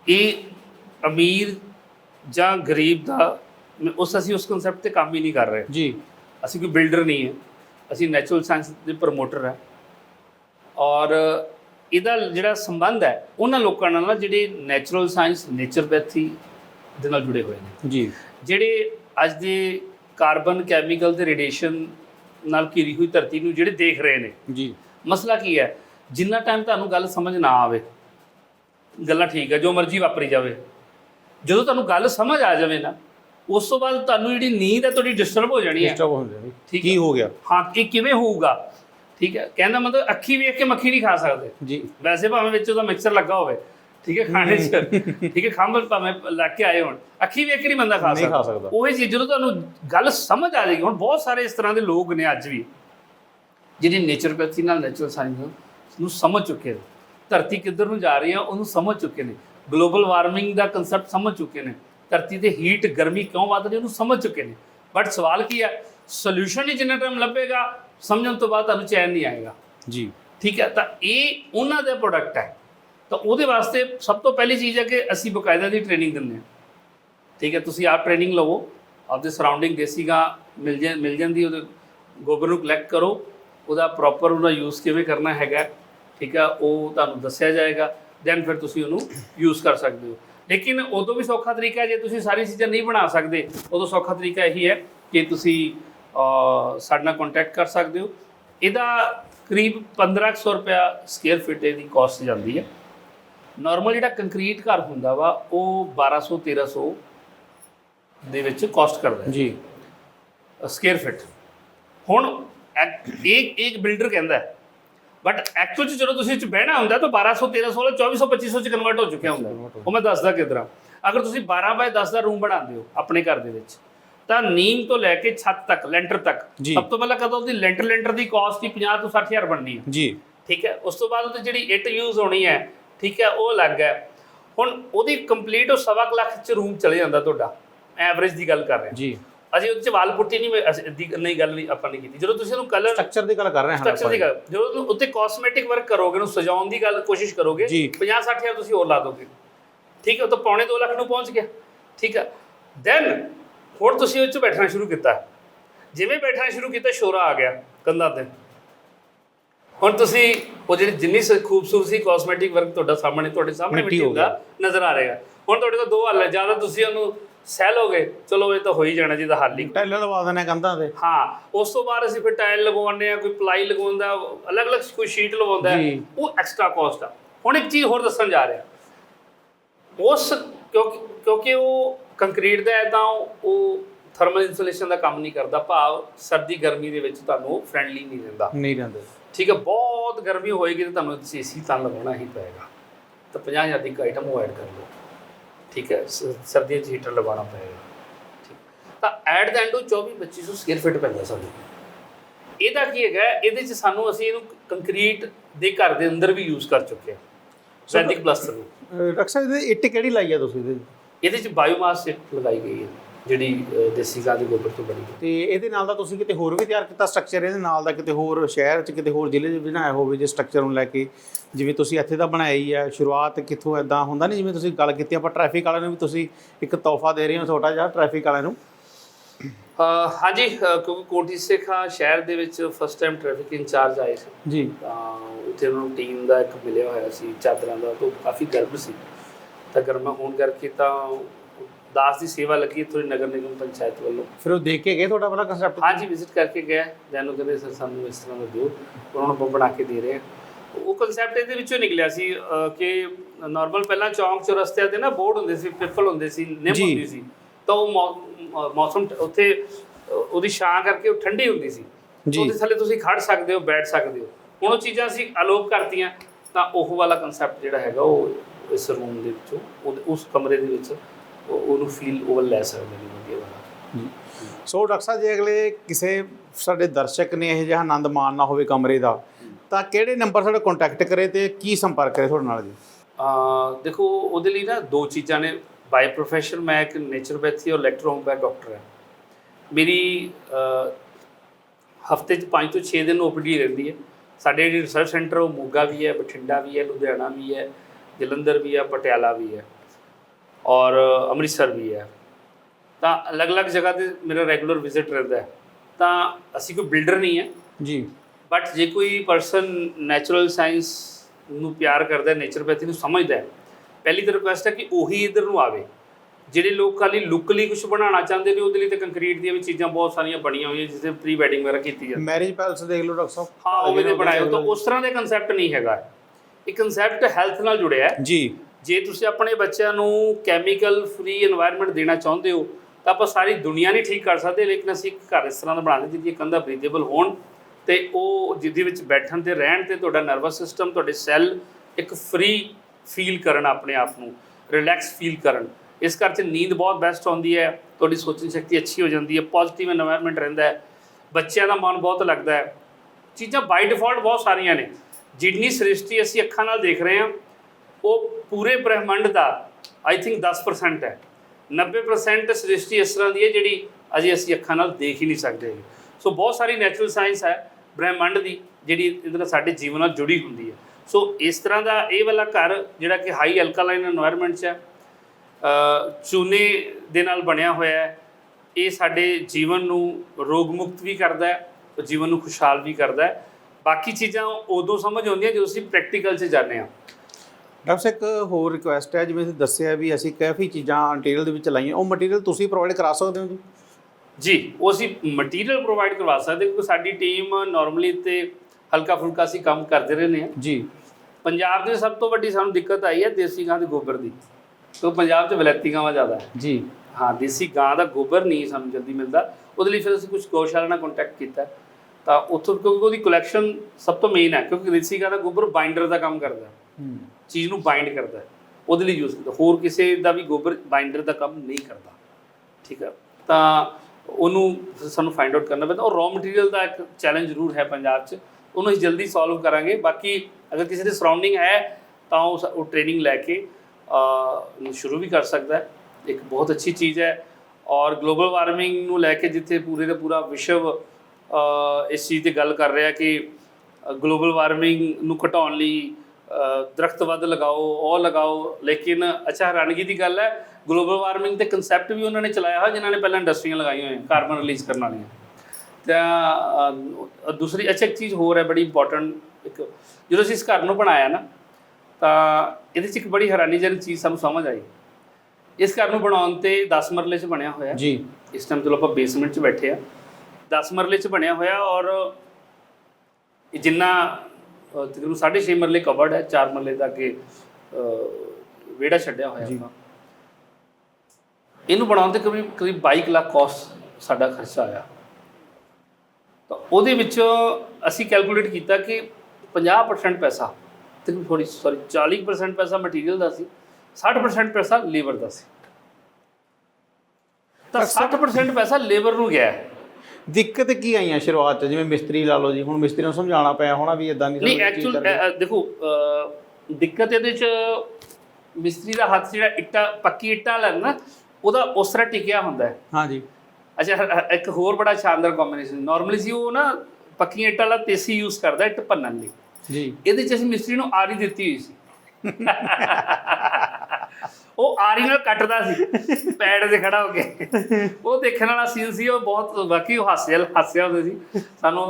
ਇਹ ਅਮੀਰ ਜਾਂ ਗਰੀਬ ਦਾ ਉਸ ਅਸੀਂ ਉਸ ਕਨਸੈਪਟ ਤੇ ਕੰਮ ਹੀ ਨਹੀਂ ਕਰ ਰਹੇ। ਜੀ। ਅਸੀਂ ਕੋਈ ਬਿਲਡਰ ਨਹੀਂ ਹੈ। ਅਸੀਂ ਨੈਚੁਰਲ ਸਾਇੰਸ ਦੇ ਪ੍ਰਮੋਟਰ ਹੈ। ਔਰ ਇਹਦਾ ਜਿਹੜਾ ਸੰਬੰਧ ਹੈ ਉਹਨਾਂ ਲੋਕਾਂ ਨਾਲ ਜਿਹੜੇ ਨੈਚੁਰਲ ਸਾਇੰਸ ਨੇਚਰਪੈਥੀ ਦੇ ਨਾਲ ਜੁੜੇ ਹੋਏ ਨੇ। ਜੀ। ਜਿਹੜੇ ਅੱਜ ਦੇ ਕਾਰਬਨ ਕੈਮੀਕਲ ਤੇ ਰੇਡੀਏਸ਼ਨ ਨਾਲ ਘਿਰੀ ਹੋਈ ਧਰਤੀ ਨੂੰ ਜਿਹੜੇ ਦੇਖ ਰਹੇ ਨੇ। ਜੀ। ਮਸਲਾ ਕੀ ਹੈ? ਜਿੰਨਾ ਟਾਈਮ ਤੁਹਾਨੂੰ ਗੱਲ ਸਮਝ ਨਾ ਆਵੇ ਗੱਲਾਂ ਠੀਕ ਹੈ ਜੋ ਮਰਜ਼ੀ ਵਾਪਰੀ ਜਾਵੇ। ਜਦੋਂ ਤੁਹਾਨੂੰ ਗੱਲ ਸਮਝ ਆ ਜਾਵੇ ਨਾ ਉਸ ਤੋਂ ਬਾਅਦ ਤੁਹਾਨੂੰ ਜਿਹੜੀ ਨੀਂਦ ਹੈ ਤੁਹਾਡੀ ਡਿਸਟਰਬ ਹੋ ਜਾਣੀ ਹੈ। ਡਿਸਟਰਬ ਹੋ ਠੀਕ ਕੀ ਹੋ? ਗਿਆ? ਹਾਂ ਇਹ ਕਿਵੇਂ ਹੋਊਗਾ? ਠੀਕ ਹੈ? ਕਹਿੰਦਾ ਮਤਲਬ ਅੱਖੀ ਵੇਖ ਕੇ ਮੱਖੀ ਨਹੀਂ ਖਾ ਸਕਦੇ। ਜੀ। ਵੈਸੇ ਭਾਵੇਂ ਵਿੱਚ ਉਹਦਾ ਮਿਕਸਰ ਲੱਗਾ ਹੋਵੇ। ਠੀਕ ਹੈ? ਖਾਣੇ 'ਚ। ਠੀਕ ਹੈ? ਖੰਭ ਭਾਵੇਂ ਲੱਗ ਕੇ ਆਏ ਹੋਣ। ਅੱਖੀ ਵੇਖ ਕੇ ਨਹੀਂ ਬੰਦਾ ਖਾ ਨਹੀਂ ਸਕਦਾ ਖਾ ਸਕਦਾ। ਉਹੀ ਚੀਜ਼ ਜਦੋਂ ਤੁਹਾਨੂੰ ਗੱਲ ਸਮਝ ਆ ਜਾਏਗੀ ਹੁਣ ਬਹੁਤ ਸਾਰੇ ਇਸ ਤਰ੍ਹਾਂ ਦੇ ਲੋਕ ਨੇ ਅੱਜ ਵੀ ਜਿਹੜੇ ਨੇਚਰਪੈਥੀ ਨਾਲ ਨੈਚੁਰਲ ਸਾਇੰਸ ਨੂੰ ਸਮਝ ਚੁੱਕੇ ਨੇ। ਧਰਤੀ ਕਿੱਧਰ ਨੂੰ ਜਾ ਰਹੀ ਹੈ ਉਹਨੂੰ ਸਮਝ ਚੁੱਕੇ ਨੇ। ਗਲੋਬਲ ਵਾਰਮਿੰਗ ਦਾ ਕਨਸੈਪਟ ਸਮਝ ਚੁੱਕੇ ਨੇ। ਧਰਤੀ ਤੇ ਹੀਟ ਗਰਮੀ ਕਿਉਂ ਵੱਧ ਰਹੀ ਉਹਨੂੰ ਸਮਝ ਚੁੱਕੇ ਨੇ। ਬਟ ਸਵਾਲ ਕੀ ਹੈ? ਸੋਲੂਸ਼ਨ ਹੀ ਜਿੰਨਾ ਟਾਈਮ ਲੱਭੇਗਾ ਸਮਝਣ ਤੋਂ ਬਾਅਦ ਤੁਹਾਨੂੰ ਚੈਨ ਨਹੀਂ ਆਏਗਾ। ਜੀ। ਠੀਕ ਹੈ? ਤਾਂ ਇਹ ਉਹਨਾਂ ਦਾ ਪ੍ਰੋਡਕਟ ਹੈ। ਤਾਂ ਉਹਦੇ ਵਾਸਤੇ ਸਭ ਤੋਂ ਪਹਿਲੀ ਚੀਜ਼ ਹੈ ਕਿ ਅਸੀਂ ਬਕਾਇਦਾ ਦੀ ਟ੍ਰੇਨਿੰਗ ਦਿੰਦੇ ਹਾਂ। ਠੀਕ ਹੈ? ਤੁਸੀਂ ਆਪ ਟ੍ਰੇਨਿੰਗ ਲਵੋ। ਆਪਦੇ ਸਰਾਊਂਡਿੰਗ ਦੇਸੀ ਗਾਂ ਮਿਲ ਜਾ ਮਿਲ ਜਾਂਦੀ ਉਹਦੇ ਗੋਬਰ ਨੂੰ ਕਲੈਕਟ ਕਰੋ। ਉਹਦਾ ਪ੍ਰੋਪਰ ਉਹਦਾ ਯੂਜ਼ ਕਿਵੇਂ ਕਰਨਾ ਹੈਗਾ ਠੀਕ ਹੈ? ਉਹ ਤੁਹਾਨੂੰ ਦੱਸਿਆ ਜਾਏਗਾ। ਦੈਨ ਫਿਰ ਤੁਸੀਂ ਉਹਨੂੰ ਯੂਜ਼ ਕਰ ਸਕਦੇ ਹੋ। ਲੇਕਿਨ ਉਦੋਂ ਵੀ ਸੌਖਾ ਤਰੀਕਾ ਹੈ ਜੇ ਤੁਸੀਂ ਸਾਰੀ ਚੀਜ਼ਾਂ ਨਹੀਂ ਬਣਾ ਸਕਦੇ ਉਦੋਂ ਸੌਖਾ ਤਰੀਕਾ ਇਹੀ ਹੈ ਕਿ ਤੁਸੀਂ ਸਾਡੇ ਨਾਲ ਕੰਟੈਕਟ ਕਰ ਸਕਦੇ ਹੋ। ਇਹਦਾ ਕਰੀਬ 1500 ਰੁਪਿਆ ਸਕੁਅਰ ਫੀਟ ਦੀ ਕਾਸਟ ਜਾਂਦੀ ਹੈ। ਨਾਰਮਲ ਜਿਹੜਾ ਕੰਕਰੀਟ ਘਰ ਹੁੰਦਾ ਵਾ ਉਹ 1200 1300 ਦੇ ਵਿੱਚ ਕਾਸਟ ਕਰਦਾ ਜੀ। ਸਕੁਅਰ ਫਿਟ ਹੁਣ ਇਹ ਇੱਕ ਬਿਲਡਰ ਕਹਿੰਦਾ ਹੈ ਬਟ ਐਕਚੁਅਲ ਚ ਜਦੋਂ ਤੁਸੀਂ ਇਹ ਚ ਬਹਿਣਾ ਹੁੰਦਾ ਤਾਂ 1200 1300 ਵਾਲਾ 2400 2500 ਚ ਕਨਵਰਟ ਹੋ ਚੁੱਕਿਆ ਹੁੰਦਾ। ਉਹ ਮੈਂ ਦੱਸਦਾ ਕਿਦਾਂ। ਅਗਰ ਤੁਸੀਂ 12 ਬਾਏ 10 ਦਾ ਰੂਮ ਬਣਾਉਂਦੇ ਹੋ ਆਪਣੇ ਘਰ ਦੇ ਵਿੱਚ ਤਾਂ ਨੀਮ ਤੋਂ ਲੈ ਕੇ ਛੱਤ ਤੱਕ ਲੈਂਟਰ ਤੱਕ। ਸਭ ਤੋਂ ਪਹਿਲਾਂ ਕਦੋਂ ਉਹਦੀ ਲੈਂਟਰ ਲੈਂਟਰ ਦੀ ਕਾਸਟ ਹੀ 50 ਤੋਂ 60000 ਬਣਨੀ ਹੈ ਜੀ। ਠੀਕ ਹੈ? ਉਸ ਤੋਂ ਬਾਅਦ ਉਹਦੀ ਜਿਹੜੀ ਇੱਟ ਯੂਜ਼ ਹੋਣੀ ਹੈ ਠੀਕ ਹੈ ਉਹ ਅਲੱਗ ਹੈ। ਹੁਣ ਉਹਦੀ ਕੰਪਲੀਟ ਉਹ ਸਵਾ ਕੁ ਲੱਖ ਚ ਰੂਮ ਚਲੇ ਜਾਂਦਾ ਤੁਹਾਡਾ। ਐਵਰੇਜ ਦੀ ਗੱਲ ਕਰ ਰਹੇ। ਹਾਂ ਜੀ। ਅਸੀਂ ਉਹਦੇ ਚ ਵਾਲ ਪੁੱਟੀ ਨਹੀਂ ਅਸੀਂ ਦੀ ਨਹੀਂ ਗੱਲ ਨਹੀਂ ਆਪਾਂ ਨਹੀਂ ਕੀਤੀ। ਜਦੋਂ ਤੁਸੀਂ ਉਹਨੂੰ ਕਲਰ ਸਟਰਕਚਰ ਦੀ ਗੱਲ ਕਰ ਰਹੇ ਹਾਂ ਸਟਰਕਚਰ ਦੀ ਗੱਲ ਜਦੋਂ ਉਹਨੂੰ ਉੱਤੇ ਕਾਸਮੈਟਿਕ ਵਰਕ ਕਰੋਗੇ ਉਹਨੂੰ ਸਜਾਉਣ ਦੀ ਗੱਲ ਕੋਸ਼ਿਸ਼ ਕਰੋਗੇ ਜੀ। 50 60000 ਤੁਸੀਂ ਹੋਰ ਲਾ ਦੋਗੇ। ਠੀਕ ਹੈ ਉਹ ਤਾਂ ਪੌਣੇ 2 ਲੱਖ ਨੂੰ ਪਹੁੰਚ ਗਿਆ। ਠੀਕ ਹੈ। ਦੈਨ ਹੁਣ ਤੁਸੀਂ ਉਹ 'ਚ ਬੈਠਣਾ ਸ਼ੁਰੂ ਕੀਤਾ। ਜਿਵੇਂ ਬੈਠਣਾ ਸ਼ੁਰੂ ਕੀਤਾ ਸ਼ੋਰਾ ਆ ਗਿਆ ਕੰਧਾਂ ਤੇ। ਹੁਣ ਤੁਸੀਂ ਉਹ ਜਿਹੜੀ ਜਿੰਨੀ ਸ- ਖੂਬਸੂਰਤੀ ਕਾਸਮੈਟਿਕ ਵਰਕ ਤੁਹਾਡਾ ਸਾਹਮਣੇ ਤੁਹਾਡੇ ਸਾਹਮਣੇ ਮਿੱਟੀ ਮਿੱਟੀ ਹੋ ਹੁੰਦਾ ਨਜ਼ਰ ਆ ਰਿਹਾ ਹੁਣ ਤੁਹਾਡੇ ਕੋਲ ਦੋ ਹੱਲ ਹੈ। ਜਾਂ ਤਾਂ ਤੁਸੀਂ ਉਹਨੂੰ ਸੈੱਲ ਹੋ ਗਏ। ਚਲੋ ਇਹ ਤਾਂ ਹੋ ਹੀ ਜਾਣਾ ਜੀ ਦਾ ਹੱਲ ਹੀ। ਲਵਾ ਆ ਕੰਧਾਂ ਤੇ। ਹਾਂ ਉਸ ਤੋਂ ਬਾਅਦ ਅਸੀਂ ਫਿਰ ਟਾਇਲ ਲਗਵਾਉਂਦੇ ਆ ਕੋਈ ਪਲਾਈ ਲਗਵਾਉਂਦਾ ਅਲੱਗ-ਅਲੱਗ ਕੋਈ ਸ਼ੀਟ ਲਗਵਾਉਂਦਾ ਹੈ। ਉਹ ਐਕਸਟਰਾ ਕਾਸਟ ਆ। ਹੁਣ ਇੱਕ ਚੀਜ਼ ਹੋਰ ਦੱਸਣ ਜਾ ਰਿਹਾ। ਉਸ ਕਿਉਂਕਿ ਕਿਉਂਕਿ ਉਹ ਕੰਕਰੀਟ ਦਾ ਹੈ ਤਾਂ ਉਹ ਥਰਮਲ ਇਨਸੂਲੇਸ਼ਨ ਦਾ ਕੰਮ ਨਹੀਂ ਕਰਦਾ। ਭਾਵ ਸਰਦੀ ਗਰਮੀ ਦੇ ਵਿੱਚ ਤੁਹਾਨੂੰ ਫ੍ਰੈਂਡਲੀ ਨਹੀਂ ਰਹਿੰਦਾ। ਨਹੀਂ ਰਹਿੰਦੇ। ਠੀਕ ਹੈ ਬਹੁਤ ਗਰਮੀ ਹੋਏਗੀ ਤਾਂ ਤੁਹਾਨੂੰ ਏਸੀ ਤਾਂ ਲਗਾਉਣਾ ਹੀ ਪਏਗਾ। ਤਾਂ 50000 ਦੀ ਆਈਟਮ ਉਹ ਐਡ ਕਰ ਲਓ। ਠੀਕ ਹੈ ਸਰਦੀਆਂ 'ਚ ਹੀਟਰ ਲਗਾਉਣਾ ਪਏਗਾ। ਠੀਕ। ਤਾਂ ਐਟ ਦਾ ਐਂਡ ਉਹ 24 2500 ਸਕੁਅਰ ਫੀਟ ਪੈਂਦਾ ਸਾਨੂੰ ਇਹਦਾ ਕੀ ਹੈਗਾ ਇਹਦੇ 'ਚ ਸਾਨੂੰ ਅਸੀਂ ਇਹਨੂੰ ਕੰਕਰੀਟ ਦੇ ਘਰ ਦੇ ਅੰਦਰ ਵੀ ਯੂਜ਼ ਕਰ ਚੁੱਕੇ ਹਾਂ। ਸੈਂਟਿਕ ਪਲਸਟਰ ਨੂੰ। ਡਾਕਟਰ ਸਾਹਿਬ ਇਹਦੇ ਇੱਟ ਕਿਹੜੀ ਲਾਈ ਆ ਤੁਸੀਂ ਇਹਦੇ ਇਹਦੇ 'ਚ ਬਾਇਓਮਾਸ ਲਗਾਈ ਗਈ ਹੈ। ਜਿਹੜੀ ਦੇਸੀ ਗਾਂ ਦੇ ਗੋਬਰ ਤੋਂ ਬਣੀ ਹੈ ਤੇ ਇਹਦੇ ਨਾਲ ਦਾ ਤੁਸੀਂ ਕਿਤੇ ਹੋਰ ਵੀ ਤਿਆਰ ਕੀਤਾ ਸਟਰਕਚਰ ਇਹਦੇ ਨਾਲ ਦਾ ਕਿਤੇ ਹੋਰ ਸ਼ਹਿਰ 'ਚ ਕਿਤੇ ਹੋਰ ਜ਼ਿਲ੍ਹੇ 'ਚ ਬਣਾਇਆ ਹੋਵੇ ਜੇ ਸਟਰਕਚਰ ਨੂੰ ਲੈ ਕੇ? ਜਿਵੇਂ ਤੁਸੀਂ ਇੱਥੇ ਦਾ ਬਣਾਇਆ ਹੀ ਆ ਸ਼ੁਰੂਆਤ ਕਿੱਥੋਂ ਐਦਾਂ ਹੁੰਦਾ ਨਹੀਂ ਜਿਵੇਂ ਤੁਸੀਂ ਗੱਲ ਕੀਤੀ ਆਪਾਂ ਟ੍ਰੈਫਿਕ ਵਾਲਿਆਂ ਨੂੰ ਵੀ ਤੁਸੀਂ ਇੱਕ ਤੋਹਫਾ ਦੇ ਰਹੇ ਹੋ ਛੋਟਾ ਜਿਹਾ ਟ੍ਰੈਫਿਕ ਵਾਲਿਆਂ ਨੂੰ? ਹਾਂਜੀ ਕਿਉਂਕਿ ਕੋਟੀ ਸੇਖਾ ਸ਼ਹਿਰ ਦੇ ਵਿੱਚ ਫਸਟ ਟਾਈਮ ਟ੍ਰੈਫਿਕ ਇੰਚਾਰਜ ਆਏ ਸੀ। ਜੀ। ਉੱਥੇ ਉਹਨਾਂ ਨੂੰ ਟੀਮ ਦਾ ਇੱਕ ਮਿਲਿਆ ਹੋਇਆ ਸੀ ਚਾਦਰਾਂ ਦਾ ਤੋਂ ਕਾਫੀ ਗਰਮ ਸੀ। ਤਾਂ ਗਰਮਾ ਹੋਣ ਕਰਕੇ ਤਾਂ ਦਾਸ ਦੀ ਸੇਵਾ ਲੱਗੀ ਇੱਥੋਂ ਦੀ ਨਗਰ ਨਿਗਮ ਪੰਚਾਇਤ ਵੱਲੋਂ। ਫਿਰ ਉਹ ਦੇਖ ਕੇ ਗਏ ਤੁਹਾਡਾ ਵਾਲਾ ਕੰਸੈਪਟ ਹਾਂਜੀ ਵਿਜ਼ਿਟ ਕਰਕੇ ਗਿਆ ਜਾਨੂੰ ਕਹਿੰਦੇ ਸਰ ਸਾਨੂੰ ਇਸ ਤਰ੍ਹਾਂ ਦਾ ਦਿਓ। ਉਹਨਾਂ ਨੂੰ ਬਣਾ ਕੇ ਦੇ ਰਹੇ ਉਹ ਕਨਸੈਪਟ ਇਹਦੇ ਵਿੱਚੋਂ ਨਿਕਲਿਆ ਸੀ ਕਿ ਨਾਰਮਲ ਪਹਿਲਾਂ ਚੌਂਕ ਚੌਰਸਤਿਆਂ ਤੇ ਨਾ ਬੋਰਡ ਹੁੰਦੇ ਸੀ ਪਿੱਪਲ ਹੁੰਦੇ ਸੀ ਨਿੰਮ। ਹੁੰਦੀ ਸੀ। ਤਾਂ ਉਹ ਮੌਸਮ ਉੱਥੇ ਉਹਦੀ ਛਾਂ ਕਰਕੇ ਉਹ ਠੰਡੀ ਹੁੰਦੀ ਸੀ। ਉਹਦੇ ਥੱਲੇ ਤੁਸੀਂ ਖੜ ਸਕਦੇ ਹੋ ਬੈਠ ਸਕਦੇ ਹੋ। ਹੁਣ ਉਹ ਚੀਜ਼ਾਂ ਅਸੀਂ ਅਲੋਪ ਕਰਤੀਆਂ ਤਾਂ ਉਹ ਵਾਲਾ ਕਨਸੈਪਟ ਜਿਹੜਾ ਹੈਗਾ ਉਹ ਇਸ ਰੂਮ ਦੇ ਵਿੱਚੋਂ ਉਸ ਕਮਰੇ ਦੇ ਵਿੱਚ ਉਹਨੂੰ ਫੀਲ ਉਹ ਲੈ ਸਕਦੇ ਨੇ ਵਧੀਆ ਵਾਲਾ ਸੋ ਡਾਕਟਰ ਸਾਹਿਬ ਜੇ ਅਗਲੇ ਕਿਸੇ ਸਾਡੇ ਦਰਸ਼ਕ ਨੇ ਇਹ ਜਿਹਾ ਆਨੰਦ ਮਾਣਨਾ ਹੋਵੇ ਕਮਰੇ ਦਾ ਤਾਂ ਕਿਹੜੇ ਨੰਬਰ ਸਾਡੇ ਕੰਟੈਕਟ ਕਰੇ ਤੇ ਕੀ ਸੰਪਰਕ ਕਰੇ ਤੁਹਾਡੇ ਨਾਲ ਜੀ? ਅਹ ਦੇਖੋ ਉਹਦੇ ਲਈ ਨਾ ਦੋ ਚੀਜ਼ਾਂ ਨੇ। ਬਾਈ ਪ੍ਰੋਫੈਸ਼ਨ ਮੈਂ ਇੱਕ ਨੇਚਰੋਪੈਥੀ ਔਰ ਇਲੈਕਟ੍ਰੋਹੋਮਪੈਥ ਡਾਕਟਰ ਹਾਂ। ਮੇਰੀ ਹਫ਼ਤੇ 'ਚ 5 ਤੋਂ 6 ਦਿਨ ਓਪੀਡੀ ਰਹਿੰਦੀ ਹੈ। ਸਾਡੇ ਜਿਹੜੀ ਰਿਸਰਚ ਸੈਂਟਰ ਉਹ ਮੋਗਾ ਵੀ ਹੈ ਬਠਿੰਡਾ ਵੀ ਹੈ ਲੁਧਿਆਣਾ ਵੀ ਹੈ ਜਲੰਧਰ ਵੀ ਹੈ ਪਟਿਆਲਾ ਵੀ ਹੈ। ਔਰ ਅੰਮ੍ਰਿਤਸਰ ਵੀ ਹੈ। ਤਾਂ ਅਲੱਗ-ਅਲੱਗ ਜਗ੍ਹਾ ਤੇ ਮੇਰਾ ਰੈਗੂਲਰ ਵਿਜ਼ਿਟ ਰਹਿੰਦਾ ਹੈ। ਤਾਂ ਅਸੀਂ ਕੋਈ ਬਿਲਡਰ ਨਹੀਂ ਹੈ। ਜੀ। ਬਟ ਜੇ ਕੋਈ ਪਰਸਨ ਨੈਚੁਰਲ ਸਾਇੰਸ ਨੂੰ ਪਿਆਰ ਕਰਦਾ ਹੈ ਨੇਚਰਪੈਥੀ ਨੂੰ ਸਮਝਦਾ ਹੈ ਪਹਿਲੀ ਤਾਂ ਰਿਕੁਐਸਟ ਹੈ ਕਿ ਉਹੀ ਇਧਰ ਨੂੰ ਆਵੇ। ਜਿਹੜੇ ਲੋਕ ਖਾਲੀ ਲੁੱਕ ਲਈ ਕੁਝ ਬਣਾਉਣਾ ਚਾਹੁੰਦੇ ਨੇ ਉਹਦੇ ਲਈ ਤਾਂ ਕੰਕਰੀਟ ਦੀਆਂ ਵੀ ਚੀਜ਼ਾਂ ਬਹੁਤ ਸਾਰੀਆਂ ਬਣੀਆਂ ਹੋਈਆਂ ਜਿਸ ਤੇ ਪ੍ਰੀ ਵੈਡਿੰਗ ਵਗੈਰਾ ਕੀਤੀ ਜਾਂਦੀ ਹੈ। ਮੈਰਿਜ ਪੈਲਸ ਦੇਖ ਲਓ ਡਾਕਟਰ ਸਾਹਿਬ। ਹਾਂ ਉਵੇਂ ਦੇ ਬਣਾਏ ਹੋ ਤਾਂ ਉਸ ਤਰ੍ਹਾਂ ਦੇ ਕਨਸੈਪਟ ਨਹੀਂ ਹੈਗਾ। ਇਹ ਕਨਸੈਪਟ ਹੈਲਥ ਨਾਲ ਜੁੜਿਆ ਹੈ। ਜੀ। ਜੇ ਤੁਸੀਂ ਆਪਣੇ ਬੱਚਿਆਂ ਨੂੰ ਕੈਮੀਕਲ ਫ੍ਰੀ এনवायरमेंट ਦੇਣਾ ਚਾਹੁੰਦੇ ਹੋ, ਤਾਂ ਆਪਾਂ ਸਾਰੀ ਦੁਨੀਆ ਨਹੀਂ ਠੀਕ ਕਰ ਸਕਦੇ, ਲੇਕਿਨ ਅਸੀਂ ਘਰ ਇਸ ਤਰ੍ਹਾਂ ਦਾ ਬਣਾ ਬਣਾਉਣਾ ਜਿਹਦੀ ਕੰਧਾਂ ਬ੍ਰੀਥੇਬਲ ਹੋਣ ਤੇ ਉਹ ਜਿਹਦੇ ਵਿੱਚ ਬੈਠਣ ਤੇ ਰਹਿਣ ਤੇ ਤੁਹਾਡਾ ਨਰਵਸ ਸਿਸਟਮ ਤੁਹਾਡੇ ਸੈੱਲ ਇੱਕ ਫ੍ਰੀ ਫੀਲ ਕਰਨ ਆਪਣੇ ਆਪ ਨੂੰ ਰਿਲੈਕਸ ਫੀਲ ਕਰਨ। ਇਸ ਕਰਕੇ ਨੀਂਦ ਬਹੁਤ ਬੈਸਟ ਆਉਂਦੀ ਹੈ, ਤੁਹਾਡੀ ਸੋਚਣ ਸ਼ਕਤੀ ਅੱਛੀ ਹੋ ਜਾਂਦੀ ਹੈ ਪੋਜ਼ਿਟਿਵ এনवायरमेंट ਰਹਿੰਦਾ ਹੈ, ਬੱਚਿਆਂ ਦਾ ਮਨ ਬਹੁਤ ਲੱਗਦਾ ਹੈ। ਚੀਜ਼ਾਂ ਬਾਈ ਡਿਫਾਲਟ ਬਹੁਤ ਸਾਰੀਆਂ ਨੇ, ਜਿੰਨੀ ਸ੍ਰਿਸ਼ਟੀ ਅਸੀਂ ਅੱਖਾਂ ਨਾਲ ਦੇਖ ਰਹੇ ਹਾਂ ਉਹ ਪੂਰੇ ਬ੍ਰਹਿਮੰਡ ਦਾ ਆਈ ਥਿੰਕ 10% ਹੈ। 90% ਸ੍ਰਿਸ਼ਟੀ ਇਸ ਤਰ੍ਹਾਂ ਦੀ ਹੈ ਜਿਹੜੀ ਅਜੇ ਅਸੀਂ ਅੱਖਾਂ ਨਾਲ ਦੇਖ ਹੀ ਨਹੀਂ ਸਕਦੇ ਸੋ ਬਹੁਤ ਸਾਰੀ ਨੈਚੁਰਲ ਸਾਇੰਸ ਹੈ ਬ੍ਰਹਿਮੰਡ ਦੀ, ਜਿਹੜੀ ਇਹਦੇ ਨਾਲ ਸਾਡੇ ਜੀਵਨ ਨਾਲ ਜੁੜੀ ਹੁੰਦੀ ਹੈ। ਸੋ ਇਸ ਤਰ੍ਹਾਂ ਦਾ ਇਹ ਵਾਲਾ ਘਰ ਜਿਹੜਾ ਕਿ ਹਾਈ ਐਲਕਲਾਈਨ এনवायरमेंट 'ਚ ਹੈ ਚੂਨੇ ਦੇ ਨਾਲ ਬਣਿਆ ਹੋਇਆ ਹੈ, ਇਹ ਸਾਡੇ ਜੀਵਨ ਨੂੰ ਰੋਗ ਮੁਕਤ ਵੀ ਕਰਦਾ ਹੈ, ਜੀਵਨ ਨੂੰ ਖੁਸ਼ਹਾਲ ਵੀ ਕਰਦਾ ਹੈ। ਬਾਕੀ ਚੀਜ਼ਾਂ ਉਦੋਂ ਸਮਝ ਆਉਂਦੀਆਂ ਜਦੋਂ ਅਸੀਂ ਪ੍ਰੈਕਟੀਕਲ 'ਚ ਜਾਂਦੇ ਹਾਂ। ਡਾਕਟਰ ਸਾਹਿਬ ਇੱਕ ਹੋਰ ਰਿਕੁਐਸਟ ਹੈ ਜਿਵੇਂ ਤੁਸੀਂ ਦੱਸਿਆ ਵੀ ਅਸੀਂ ਕਾਫੀ ਚੀਜ਼ਾਂ ਮਟੀਰੀਅਲ ਦੇ ਵਿੱਚ ਲਾਈਆਂ ਉਹ ਮਟੀਰੀਅਲ ਤੁਸੀਂ ਪ੍ਰੋਵਾਈਡ ਕਰਾ ਸਕਦੇ ਹੋ ਜੀ? ਜੀ ਉਹ ਅਸੀਂ ਮਟੀਰੀਅਲ ਪ੍ਰੋਵਾਈਡ ਕਰਵਾ ਸਕਦੇ ਕਿਉਂਕਿ ਸਾਡੀ ਟੀਮ ਨਾਰਮਲੀ ਤੇ ਹਲਕਾ ਫੁਲਕਾ ਅਸੀਂ ਕੰਮ ਕਰਦੇ ਰਹਿੰਦੇ ਹਾਂ। ਜੀ। ਪੰਜਾਬ ਦੀ ਸਭ ਤੋਂ ਵੱਡੀ ਸਾਨੂੰ ਦਿੱਕਤ ਆਈ ਹੈ ਦੇਸੀ ਗਾਂ ਦੇ ਗੋਬਰ ਦੀ ਕਿਉਂਕਿ ਪੰਜਾਬ 'ਚ ਵਲੈਤੀ ਗਾਵਾਂ ਜ਼ਿਆਦਾ ਹੈ। ਜੀ। ਹਾਂ ਦੇਸੀ ਗਾਂ ਦਾ ਗੋਬਰ ਨਹੀਂ ਸਾਨੂੰ ਜਲਦੀ ਮਿਲਦਾ ਉਹਦੇ ਲਈ ਫਿਰ ਅਸੀਂ ਕੁਝ ਗਊਸ਼ਾਲਾ ਨਾਲ ਕੰਟੈਕਟ ਕੀਤਾ। ਤਾਂ ਉੱਥੋਂ ਕਿਉਂਕਿ ਉਹਦੀ ਕਲੈਕਸ਼ਨ ਸਭ ਤੋਂ ਮੇਨ ਹੈ ਕਿਉਂਕਿ ਦੇਸੀ ਗਾਂ ਦਾ ਗੋਬਰ ਬਾਈਂਡਰ ਦਾ ਕੰਮ ਕਰਦਾ। ਹੂੰ ਚੀਜ਼ ਨੂੰ ਬਾਈਂਡ ਕਰਦਾ ਹੈ। ਉਹਦੇ ਲਈ ਯੂਜ਼ ਕਰਦਾ ਹੋਰ ਕਿਸੇ ਦਾ ਵੀ ਗੋਬਰ ਬਾਈਂਡਰ ਦਾ ਕੰਮ ਨਹੀਂ ਕਰਦਾ। ਠੀਕ ਹੈ। ਤਾਂ ਉਹਨੂੰ ਸਾਨੂੰ ਫਾਈਂਡ ਆਊਟ ਕਰਨਾ ਪੈਂਦਾ। ਔਰ ਰॉ ਮਟੀਰੀਅਲ ਦਾ ਇੱਕ ਚੈਲੰਜ ਜ਼ਰੂਰ ਹੈ ਪੰਜਾਬ 'ਚ। ਉਹਨੂੰ ਅਸੀਂ ਜਲਦੀ ਸੋਲਵ ਕਰਾਂਗੇ। ਬਾਕੀ ਅਗਰ ਕਿਸੇ ਦੇ ਸਰਾਊਂਡਿੰਗ ਹੈ, ਤਾਂ ਉਹ ਸ- ਉਹ ਟ੍ਰੇਨਿੰਗ ਲੈ ਕੇ ਸ਼ੁਰੂ ਵੀ ਕਰ ਸਕਦਾ ਹੈ। ਇੱਕ ਬਹੁਤ ਅੱਛੀ ਚੀਜ਼ ਹੈ। ਔਰ ਗਲੋਬਲ ਵਾਰਮਿੰਗ ਨੂੰ ਲੈ ਕੇ ਜਿੱਥੇ ਪੂਰੇ ਦਾ ਪੂਰਾ ਵਿਸ਼ਵ ਇਸ ਚੀਜ਼ ਤੇ ਗੱਲ ਕਰ ਰਿਹਾ ਕਿ ਗਲੋਬਲ ਵਾਰਮਿੰਗ ਨੂੰ ਘਟਾਉਣ ਲਈ ਦਰਖਤ ਵੱਧ ਲਗਾਓ ਉਹ ਲਗਾਓ ਲੇਕਿਨ ਅੱਛਾ ਹੈਰਾਨਗੀ ਦੀ ਗੱਲ ਹੈ ਗਲੋਬਲ ਵਾਰਮਿੰਗ ਤੇ ਕਨਸੈਪਟ ਵੀ ਉਹਨਾਂ ਨੇ ਚਲਾਇਆ ਹੋਇਆ ਜਿਨ੍ਹਾਂ ਨੇ ਪਹਿਲਾਂ ਇੰਡਸਟਰੀਆਂ ਲਗਾਈਆਂ ਹੋਈਆਂ ਕਾਰਬਨ ਰਿਲੀਜ਼ ਕਰਨ ਵਾਲੀਆਂ। ਤਾਂ ਦੂਸਰੀ ਅੱਛਾ ਇੱਕ ਚੀਜ਼ ਹੋਰ ਹੈ ਬੜੀ ਇੰਪੋਰਟੈਂਟ ਇੱਕ ਜਦੋਂ ਅਸੀਂ ਇਸ ਘਰ ਨੂੰ ਬਣਾਇਆ ਨਾ ਤਾਂ ਇਹਦੇ 'ਚ ਇੱਕ ਬੜੀ ਹੈਰਾਨੀਜਨਕ ਚੀਜ਼ ਸਾਨੂੰ ਸਮਝ ਆਈ। ਇਸ ਘਰ ਨੂੰ ਬਣਾਉਣ ਤੇ 10 ਮਰਲੇ 'ਚ ਬਣਿਆ ਹੋਇਆ। ਜੀ। ਇਸ ਟਾਈਮ ਚਲੋ ਆਪਾਂ ਬੇਸਮੈਂਟ 'ਚ ਬੈਠੇ ਆ। 10 ਮਰਲੇ 'ਚ ਬਣਿਆ ਹੋਇਆ ਔਰ ਜਿੰਨਾ ਤਕਰੀਬਨ 6.5 ਮਰਲੇ ਕਵਰਡ ਹੈ 4 ਮਰਲੇ ਦਾ ਅੱਗੇ ਵਿਹੜਾ ਛੱਡਿਆ ਹੋਇਆ। ਆਪਾਂ। ਇਹਨੂੰ ਬਣਾਉਣ ਤੇ ਕਰੀਬ ਕਰੀਬ 22 ਲੱਖ ਕਾਸਟ ਸਾਡਾ ਖਰਚਾ ਆਇਆ। ਤਾਂ ਉਹਦੇ ਵਿੱਚ ਅਸੀਂ ਕੈਲਕੂਲੇਟ ਕੀਤਾ ਕਿ 50% ਪੈਸਾ ਤੇ ਥੋੜੀ ਸੌਰੀ 40% ਪੈਸਾ ਮਟੀਰੀਅਲ ਦਾ ਸੀ 60% ਪੈਸਾ ਲੇਬਰ ਦਾ ਸੀ। ਤਾਂ 60% ਪੈਸਾ ਲੇਬਰ ਨੂੰ ਗਿਆ ਹੈ। ਦਿੱਕਤ ਕੀ ਆਈਆਂ ਸ਼ੁਰੂਆਤ ਚ? ਜਿਵੇਂ ਮਿਸਤਰੀ ਲਾ ਲਓ ਜੀ ਹੁਣ ਮਿਸਤਰੀ ਨੂੰ ਸਮਝਾਉਣਾ ਪਿਆ ਹੋਣਾ ਵੀ ਇਦਾਂ ਨਹੀਂ ਨਹੀਂ ਐਕਚੁਅਲ। ਦੇਖੋ ਦਿੱਕਤ ਇਹਦੇ ਚ ਮਿਸਤਰੀ ਦਾ ਹੱਥ ਜਿਹੜਾ ਇੱਟਾਂ ਪੱਕੀ ਇੱਟਾਂ ਨਾ ਉਹਦਾ ਉਸ ਤਰ੍ਹਾਂ ਟਿਕਿਆ ਹੁੰਦਾ ਹੈ। ਹਾਂਜੀ। ਅੱਛਾ ਇੱਕ ਹੋਰ ਬੜਾ ਸ਼ਾਨਦਾਰ ਕੰਬੀਨੇਸ਼ਨ ਨਾਰਮਲੀ ਸੀ ਉਹ ਨਾ ਪੱਕੀਆਂ ਇੱਟਾਂ ਵਾਲਾ ਤੇਸੀ ਯੂਜ਼ ਕਰਦਾ ਇੱਟ ਭੰਨਣ ਲਈ। ਜੀ। ਇਹਦੇ ਚ ਅਸੀਂ ਮਿਸਤਰੀ ਨੂੰ ਆਰੀ ਦਿੱਤੀ ਹੋਈ ਸੀ। ਉਹ ਆਰੀ ਨਾਲ ਕੱਟਦਾ ਸੀ। ਪੈੜ ਤੇ ਖੜਾ ਹੋ ਕੇ। ਉਹ ਦੇਖਣ ਵਾਲਾ ਸੀਨ ਸੀ ਉਹ ਬਹੁਤ ਬਾਕੀ ਉਹ ਹਾਸਿਆ ਹਾਸਿਆ ਹੁੰਦੇ ਸੀ। ਸਾਨੂੰ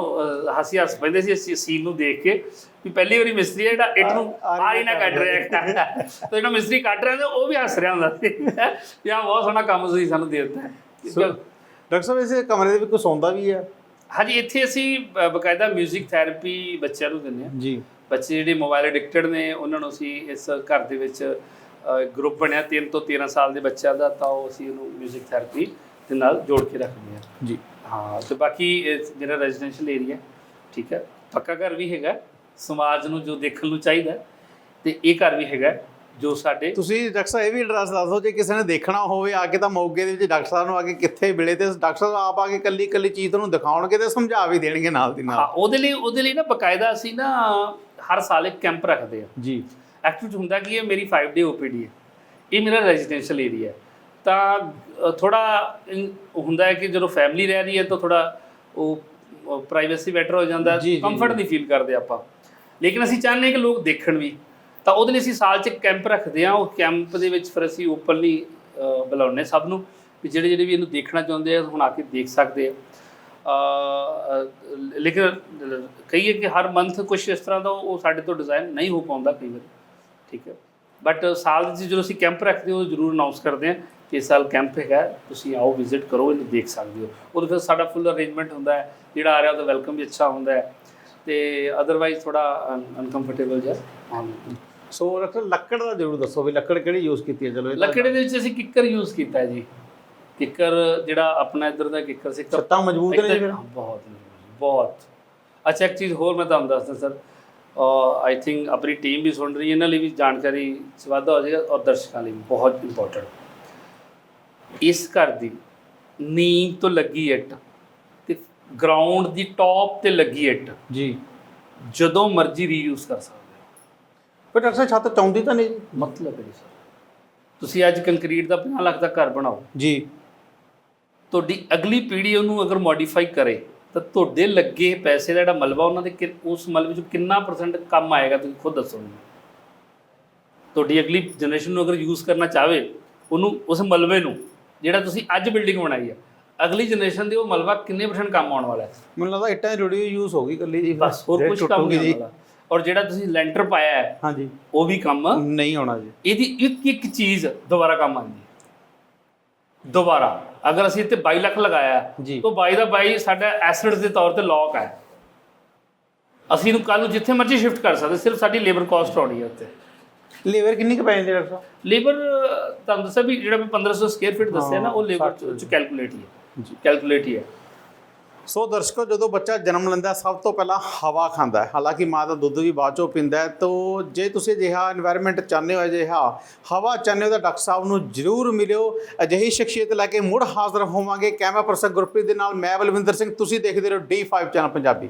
ਹਾਸੀ ਹੱਸ ਪੈਂਦੇ ਸੀ ਇਸ ਸੀਨ ਨੂੰ ਦੇਖ ਕੇ ਵੀ ਪਹਿਲੀ ਵਾਰੀ ਮਿਸਤਰੀ ਹੈ ਜਿਹੜਾ ਇੱਟ ਨੂੰ ਆਰੀ ਨਾਲ ਕੱਟ ਰਿਹਾ ਹੈ। ਤੇ ਜਿਹੜਾ ਮਿਸਤਰੀ ਕੱਟ ਰਿਹਾ ਤੇ ਉਹ ਵੀ ਹੱਸ ਰਿਹਾ ਹੁੰਦਾ ਸੀ। ਵੀ ਆਹ ਬਹੁਤ ਸੋਹਣਾ ਕੰਮ ਤੁਸੀਂ ਸਾਨੂੰ ਦੇ ਦਿੱਤਾ। ਸੋ, ਡਾਕਟਰ ਸਾਹਿਬ ਇਸੇ ਕਮਰੇ ਦੇ ਵਿੱਚ ਕੋਈ ਸੌਂਦਾ ਵੀ ਹੈ? ਹਾਂਜੀ ਇੱਥੇ ਅਸੀਂ ਬਕਾਇਦਾ 뮤직 ਥੈਰੇਪੀ ਬੱਚਿਆਂ ਨੂੰ ਦਿੰਦੇ ਹਾਂ। ਜੀ। ਬੱਚੇ ਜਿਹੜੇ ਮੋਬਾਈਲ ਐਡਿਕਟਡ ਨੇ ਉਹਨਾਂ ਨੂੰ ਅਸੀਂ ਇਸ ਘਰ ਦੇ ਵਿੱਚ ਗਰੁੱਪ ਬਣਿਆ 3 ਤੋਂ 13 ਸਾਲ ਦੇ ਬੱਚਿਆਂ ਦਾ ਤਾਂ ਉਹ ਅਸੀਂ ਉਹਨੂੰ 뮤직 ਥੈਰੇਪੀ ਦੇ ਨਾਲ ਜੋੜ ਕੇ ਰੱਖਦੇ ਹਾਂ। ਜੀ। ਹਾਂ ਤੇ ਬਾਕੀ ਜਿਹੜਾ ਰੈਜ਼ੀਡੈਂਸ਼ੀਅਲ ਏਰੀਆ ਠੀਕ ਹੈ ਪੱਕਾ ਘਰ ਵੀ ਹੈਗਾ ਸਮਾਜ ਨੂੰ ਜੋ ਦੇਖਣ ਨੂੰ ਚਾਹੀਦਾ ਹੈ, ਤੇ ਇਹ ਘਰ ਵੀ ਹੈਗਾ ਜੋ ਸਾਡੇ ਤੁਸੀਂ ਡਾਕਟਰ ਸਾਹਿਬ ਇਹ ਵੀ ਐਡਰੈਸ ਦੱਸ ਦਿਓ ਜੇ ਕਿਸੇ ਨੇ ਦੇਖਣਾ ਹੋਵੇ ਆ ਕੇ ਤਾਂ ਮੌਕੇ ਦੇ ਵਿੱਚ ਡਾਕਟਰ ਸਾਹਿਬ ਨੂੰ ਆ ਕੇ ਕਿੱਥੇ ਮਿਲੇ ਤੇ ਡਾਕਟਰ ਸਾਹਿਬ ਆਪ ਆ ਕੇ ਕੱਲੀ ਕੱਲੀ ਚੀਜ਼ ਤੁਹਾਨੂੰ ਦਿਖਾਉਣਗੇ ਤੇ ਸਮਝਾ ਵੀ ਦੇਣਗੇ ਨਾਲ ਦੀ ਹਾਂ ਨਾਲ ਉਹਦੇ ਲਈ ਉਹਦੇ ਲਈ ਨਾ ਬਕਾਇਦਾ ਅਸੀਂ ਨਾ ਹਰ ਸਾਲ ਇੱਕ ਕੈਂਪ ਰੱਖਦੇ ਹਾਂ। ਜੀ। ਐਕਚੁਅਲੀ ਹੁੰਦਾ ਕੀ ਹੈ ਮੇਰੀ 5 ਡੇ ਓਪੀਡੀ ਹੈ। ਇਹ ਮੇਰਾ ਰੈਜ਼ੀਡੈਂਸ਼ੀਅਲ ਏਰੀਆ ਹੈ। ਤਾਂ ਥੋੜਾ ਹੁੰਦਾ ਹੈ ਕਿ ਜਦੋਂ ਫੈਮਿਲੀ ਰਹਿ ਰਹੀ ਹੈ ਤਾਂ ਥੋੜਾ ਉਹ ਪ੍ਰਾਈਵੇਸੀ ਬੈਟਰ ਹੋ ਜਾਂਦਾ। ਕੰਫਰਟ। ਨਹੀਂ ਫੀਲ ਕਰਦੇ ਆਪਾਂ। ਲੇਕਿਨ ਅਸੀਂ ਚਾਹੁੰਦੇ ਕਿ ਲੋਕ ਦੇਖਣ ਵੀ। ਤਾਂ ਉਹਦੇ ਲਈ ਅਸੀਂ ਸਾਲ 'ਚ ਕੈਂਪ ਰੱਖਦੇ ਹਾਂ। ਉਹ ਕੈਂਪ ਦੇ ਵਿੱਚ ਫਿਰ ਅਸੀਂ ਓਪਨਲੀ ਬੁਲਾਉਂਦੇ ਸਭ ਨੂੰ ਵੀ ਜਿਹੜੇ ਜਿਹੜੇ ਵੀ ਇਹਨੂੰ ਦੇਖਣਾ ਚਾਹੁੰਦੇ ਆ ਹੁਣ ਆ ਕੇ ਦੇਖ ਸਕਦੇ ਆ। ਲੇਕਿਨ ਕਹੀਏ ਕਿ ਹਰ ਮੰਥ ਕੁਝ ਇਸ ਤਰ੍ਹਾਂ ਦਾ ਉਹ ਸਾਡੇ ਤੋਂ ਡਿਜ਼ਾਈਨ ਨਹੀਂ ਹੋ ਪਾਉਂਦਾ ਕਈ ਵਾਰ। ਠੀਕ ਹੈ। ਬਟ ਸਾਲ ਦੇ ਜਦੋਂ ਅਸੀਂ ਕੈਂਪ ਰੱਖਦੇ ਹਾਂ ਉਹ ਜ਼ਰੂਰ ਅਨਾਉਂਸ ਕਰਦੇ ਹਾਂ ਕਿ ਇਸ ਸਾਲ ਕੈਂਪ ਹੈਗਾ ਤੁਸੀਂ ਆਓ ਵਿਜ਼ਿਟ ਕਰੋ ਇਹਨੂੰ ਦੇਖ ਸਕਦੇ ਹੋ। ਉਹਦੇ ਫਿਰ ਸਾਡਾ ਫੁੱਲ ਅਰੇਂਜਮੈਂਟ ਹੁੰਦਾ ਹੈ ਜਿਹੜਾ ਆ ਰਿਹਾ ਉਹਦਾ ਵੈਲਕਮ ਵੀ ਅੱਛਾ ਹੁੰਦਾ ਹੈ। ਤੇ ਅਦਰਵਾਈਜ਼ ਥੋੜਾ ਅਨਕੰਫਰਟੇਬਲ ਜਿਹਾ ਸੋ ਡਾਕਟਰ ਲੱਕੜ ਦਾ ਜ਼ਰੂਰ ਦੱਸੋ ਵੀ ਲੱਕੜ ਕਿਹੜੀ ਯੂਜ਼ ਕੀਤੀ ਹੈ? ਚਲੋ ਲੱਕੜੀ ਦੇ ਵਿੱਚ ਅਸੀਂ ਕਿੱਕਰ ਯੂਜ਼ ਕੀਤਾ ਹੈ ਜੀ। ਕਿੱਕਰ ਜਿਹੜਾ ਆਪਣਾ ਇੱਧਰ ਦਾ ਕਿੱਕਰ ਸੀ ਛੱਤਾਂ ਮਜ਼ਬੂਤ ਨੇ ਜੀ ਬਹੁਤ ਬਹੁਤ। ਅੱਛਾ ਇੱਕ ਚੀਜ਼ ਹੋਰ ਮੈਂ ਤੁਹਾਨੂੰ ਦੱਸਦਾ ਸਰ। ਆਈ ਥਿੰਕ ਆਪਣੀ ਟੀਮ ਵੀ ਸੁਣ ਰਹੀ ਹੈ ਇਹਨਾਂ ਲਈ ਵੀ ਜਾਣਕਾਰੀ ਚ ਵਾਧਾ ਹੋ ਜਾਏਗਾ ਔਰ ਦਰਸ਼ਕਾਂ ਲਈ ਵੀ ਬਹੁਤ ਇੰਪੋਰਟੈਂਟ ਇਸ ਘਰ ਦੀ ਨੀਂਹ ਤੋਂ ਲੱਗੀ ਇੱਟ ਤੇ ਗਰਾਊਂਡ ਦੀ ਟੌਪ ਤੇ ਲੱਗੀ ਇੱਟ ਜੀ। ਜਦੋਂ ਮਰਜ਼ੀ ਰੀਯੂਜ਼ ਕਰ ਸਕਦੇ ਹੋ। ਪਰ ਡਾਕਟਰ ਸਾਹਿਬ ਛੱਤ ਚੌਂਦੀ ਤਾਂ ਨਹੀਂ ਜੀ? ਮਤਲਬ ਹੈ ਜੀ ਸਰ ਤੁਸੀਂ ਅੱਜ ਕੰਕਰੀਟ ਦਾ 50 ਲੱਖ ਦਾ ਘਰ ਬਣਾਓ। ਜੀ। ਤੁਹਾਡੀ ਅਗਲੀ ਪੀੜ੍ਹੀ ਉਹਨੂੰ ਅਗਰ ਮੋਡੀਫਾਈ ਕਰੇ ਤਾਂ ਤੁਹਾਡੇ ਲੱਗੇ ਪੈਸੇ ਦਾ ਜਿਹੜਾ ਮਲਬਾ ਉਹਨਾਂ ਦੇ ਉਸ ਮਲਬੇ 'ਚ ਕਿੰਨਾ ਪਰਸੈਂਟ ਕੰਮ ਆਏਗਾ ਤੁਸੀਂ ਖੁਦ ਦੱਸੋ ਤੁਹਾਡੀ ਅਗਲੀ ਜਨਰੇਸ਼ਨ ਨੂੰ ਅਗਰ ਯੂਜ਼ ਕਰਨਾ ਚਾਹਵੇ ਉਹਨੂੰ ਉਸ ਮਲਬੇ ਨੂੰ ਜਿਹੜਾ ਤੁਸੀਂ ਅੱਜ ਬਿਲਡਿੰਗ ਬਣਾਈ ਹੈ ਅਗਲੀ ਜਨਰੇਸ਼ਨ ਦੇ ਉਹ ਮਲਬਾ ਕਿੰਨੇ ਪਰਸੈਂਟ ਕੰਮ ਆਉਣ ਵਾਲਾ ਹੈ? ਮੈਨੂੰ ਲੱਗਦਾ ਇੱਟਾਂ ਹੋਈ ਯੂਜ਼ ਹੋ ਗਈ ਕੱਲੀ ਜੀ। ਬਸ ਹੋਰ ਕੁਝ ਕੰਮ ਨਹੀਂ ਆਉਣ ਔਰ ਜਿਹੜਾ ਤੁਸੀਂ ਲੈਂਟਰ ਪਾਇਆ ਹੈ ਹਾਂਜੀ। ਉਹ ਵੀ ਕੰਮ ਨਹੀਂ ਆਉਣਾ ਜੀ। ਇਹਦੀ ਇੱਕ ਇੱਕ ਚੀਜ਼ ਦੁਬਾਰਾ ਕੰਮ ਆਉਂਦੀ ਦੁਬਾਰਾ। ਅਗਰ ਅਸੀਂ ਇੱਥੇ 22 ਲੱਖ ਲਗਾਇਆ ਜੀ। ਤਾਂ 22 ਦਾ 22 ਸਾਡਾ ਐਸੈਟ ਦੇ ਤੌਰ ਤੇ ਲੌਕ ਹੈ। ਅਸੀਂ ਇਹਨੂੰ ਕੱਲ ਨੂੰ ਜਿੱਥੇ ਮਰਜ਼ੀ ਸ਼ਿਫਟ ਕਰ ਸਕਦੇ ਸਿਰਫ ਸਾਡੀ ਲੇਬਰ ਕਾਸਟ ਆਉਣੀ ਹੈ ਉੱਤੇ ਲੇਬਰ ਕਿੰਨੀ ਕੁ ਪੈ ਜਾਂਦੀ ਹੈ ਡਾਕਟਰ ਸਾਹਿਬ? ਲੇਬਰ ਤੁਹਾਨੂੰ ਦੱਸਿਆ ਵੀ ਜਿਹੜਾ ਮੈਂ 1500 ਸਕੁਅਰ ਫੀਟ ਦੱਸਿਆ ਨਾ ਉਹ ਲੇਬਰ ਚ ਕੈਲਕੂਲੇਟ ਹੀ ਹੈ। ਜੀ। ਕੈਲਕੂਲੇਟ ਹੀ ਹੈ। ਸੋ ਦਰਸ਼ਕੋ, ਜਦੋਂ ਬੱਚਾ ਜਨਮ ਲੈਂਦਾ ਸਭ ਤੋਂ ਪਹਿਲਾਂ ਹਵਾ ਖਾਂਦਾ ਹੈ। ਹਾਲਾਂਕਿ ਮਾਂ ਦਾ ਦੁੱਧ ਵੀ ਬਾਅਦ ਚੋਂ ਪੀਂਦਾ ਹੈ। ਤੋਂ, ਜੇ ਤੁਸੀਂ ਅਜਿਹਾ এনवायरमेंट ਚਾਹੁੰਦੇ ਹੋ, ਅਜਿਹਾ ਹਵਾ ਚਾਹੁੰਦੇ ਹੋ, ਤਾਂ ਡਾਕਟਰ ਸਾਹਿਬ ਨੂੰ ਜ਼ਰੂਰ ਮਿਲਿਓ। ਅਜਿਹੀ ਸ਼ਖਸੀਅਤ ਲੈ ਕੇ ਮੁੜ ਹਾਜ਼ਰ ਹੋਵਾਂਗੇ। ਕੈਮਰਾ ਪਰਸਨ ਗੁਰਪ੍ਰੀਤ ਦੇ ਨਾਲ, ਮੈਂ ਬਲਵਿੰਦਰ ਸਿੰਘ, ਤੁਸੀਂ ਦੇਖਦੇ ਰਹੋ D5 ਚੈਨਲ ਪੰਜਾਬੀ।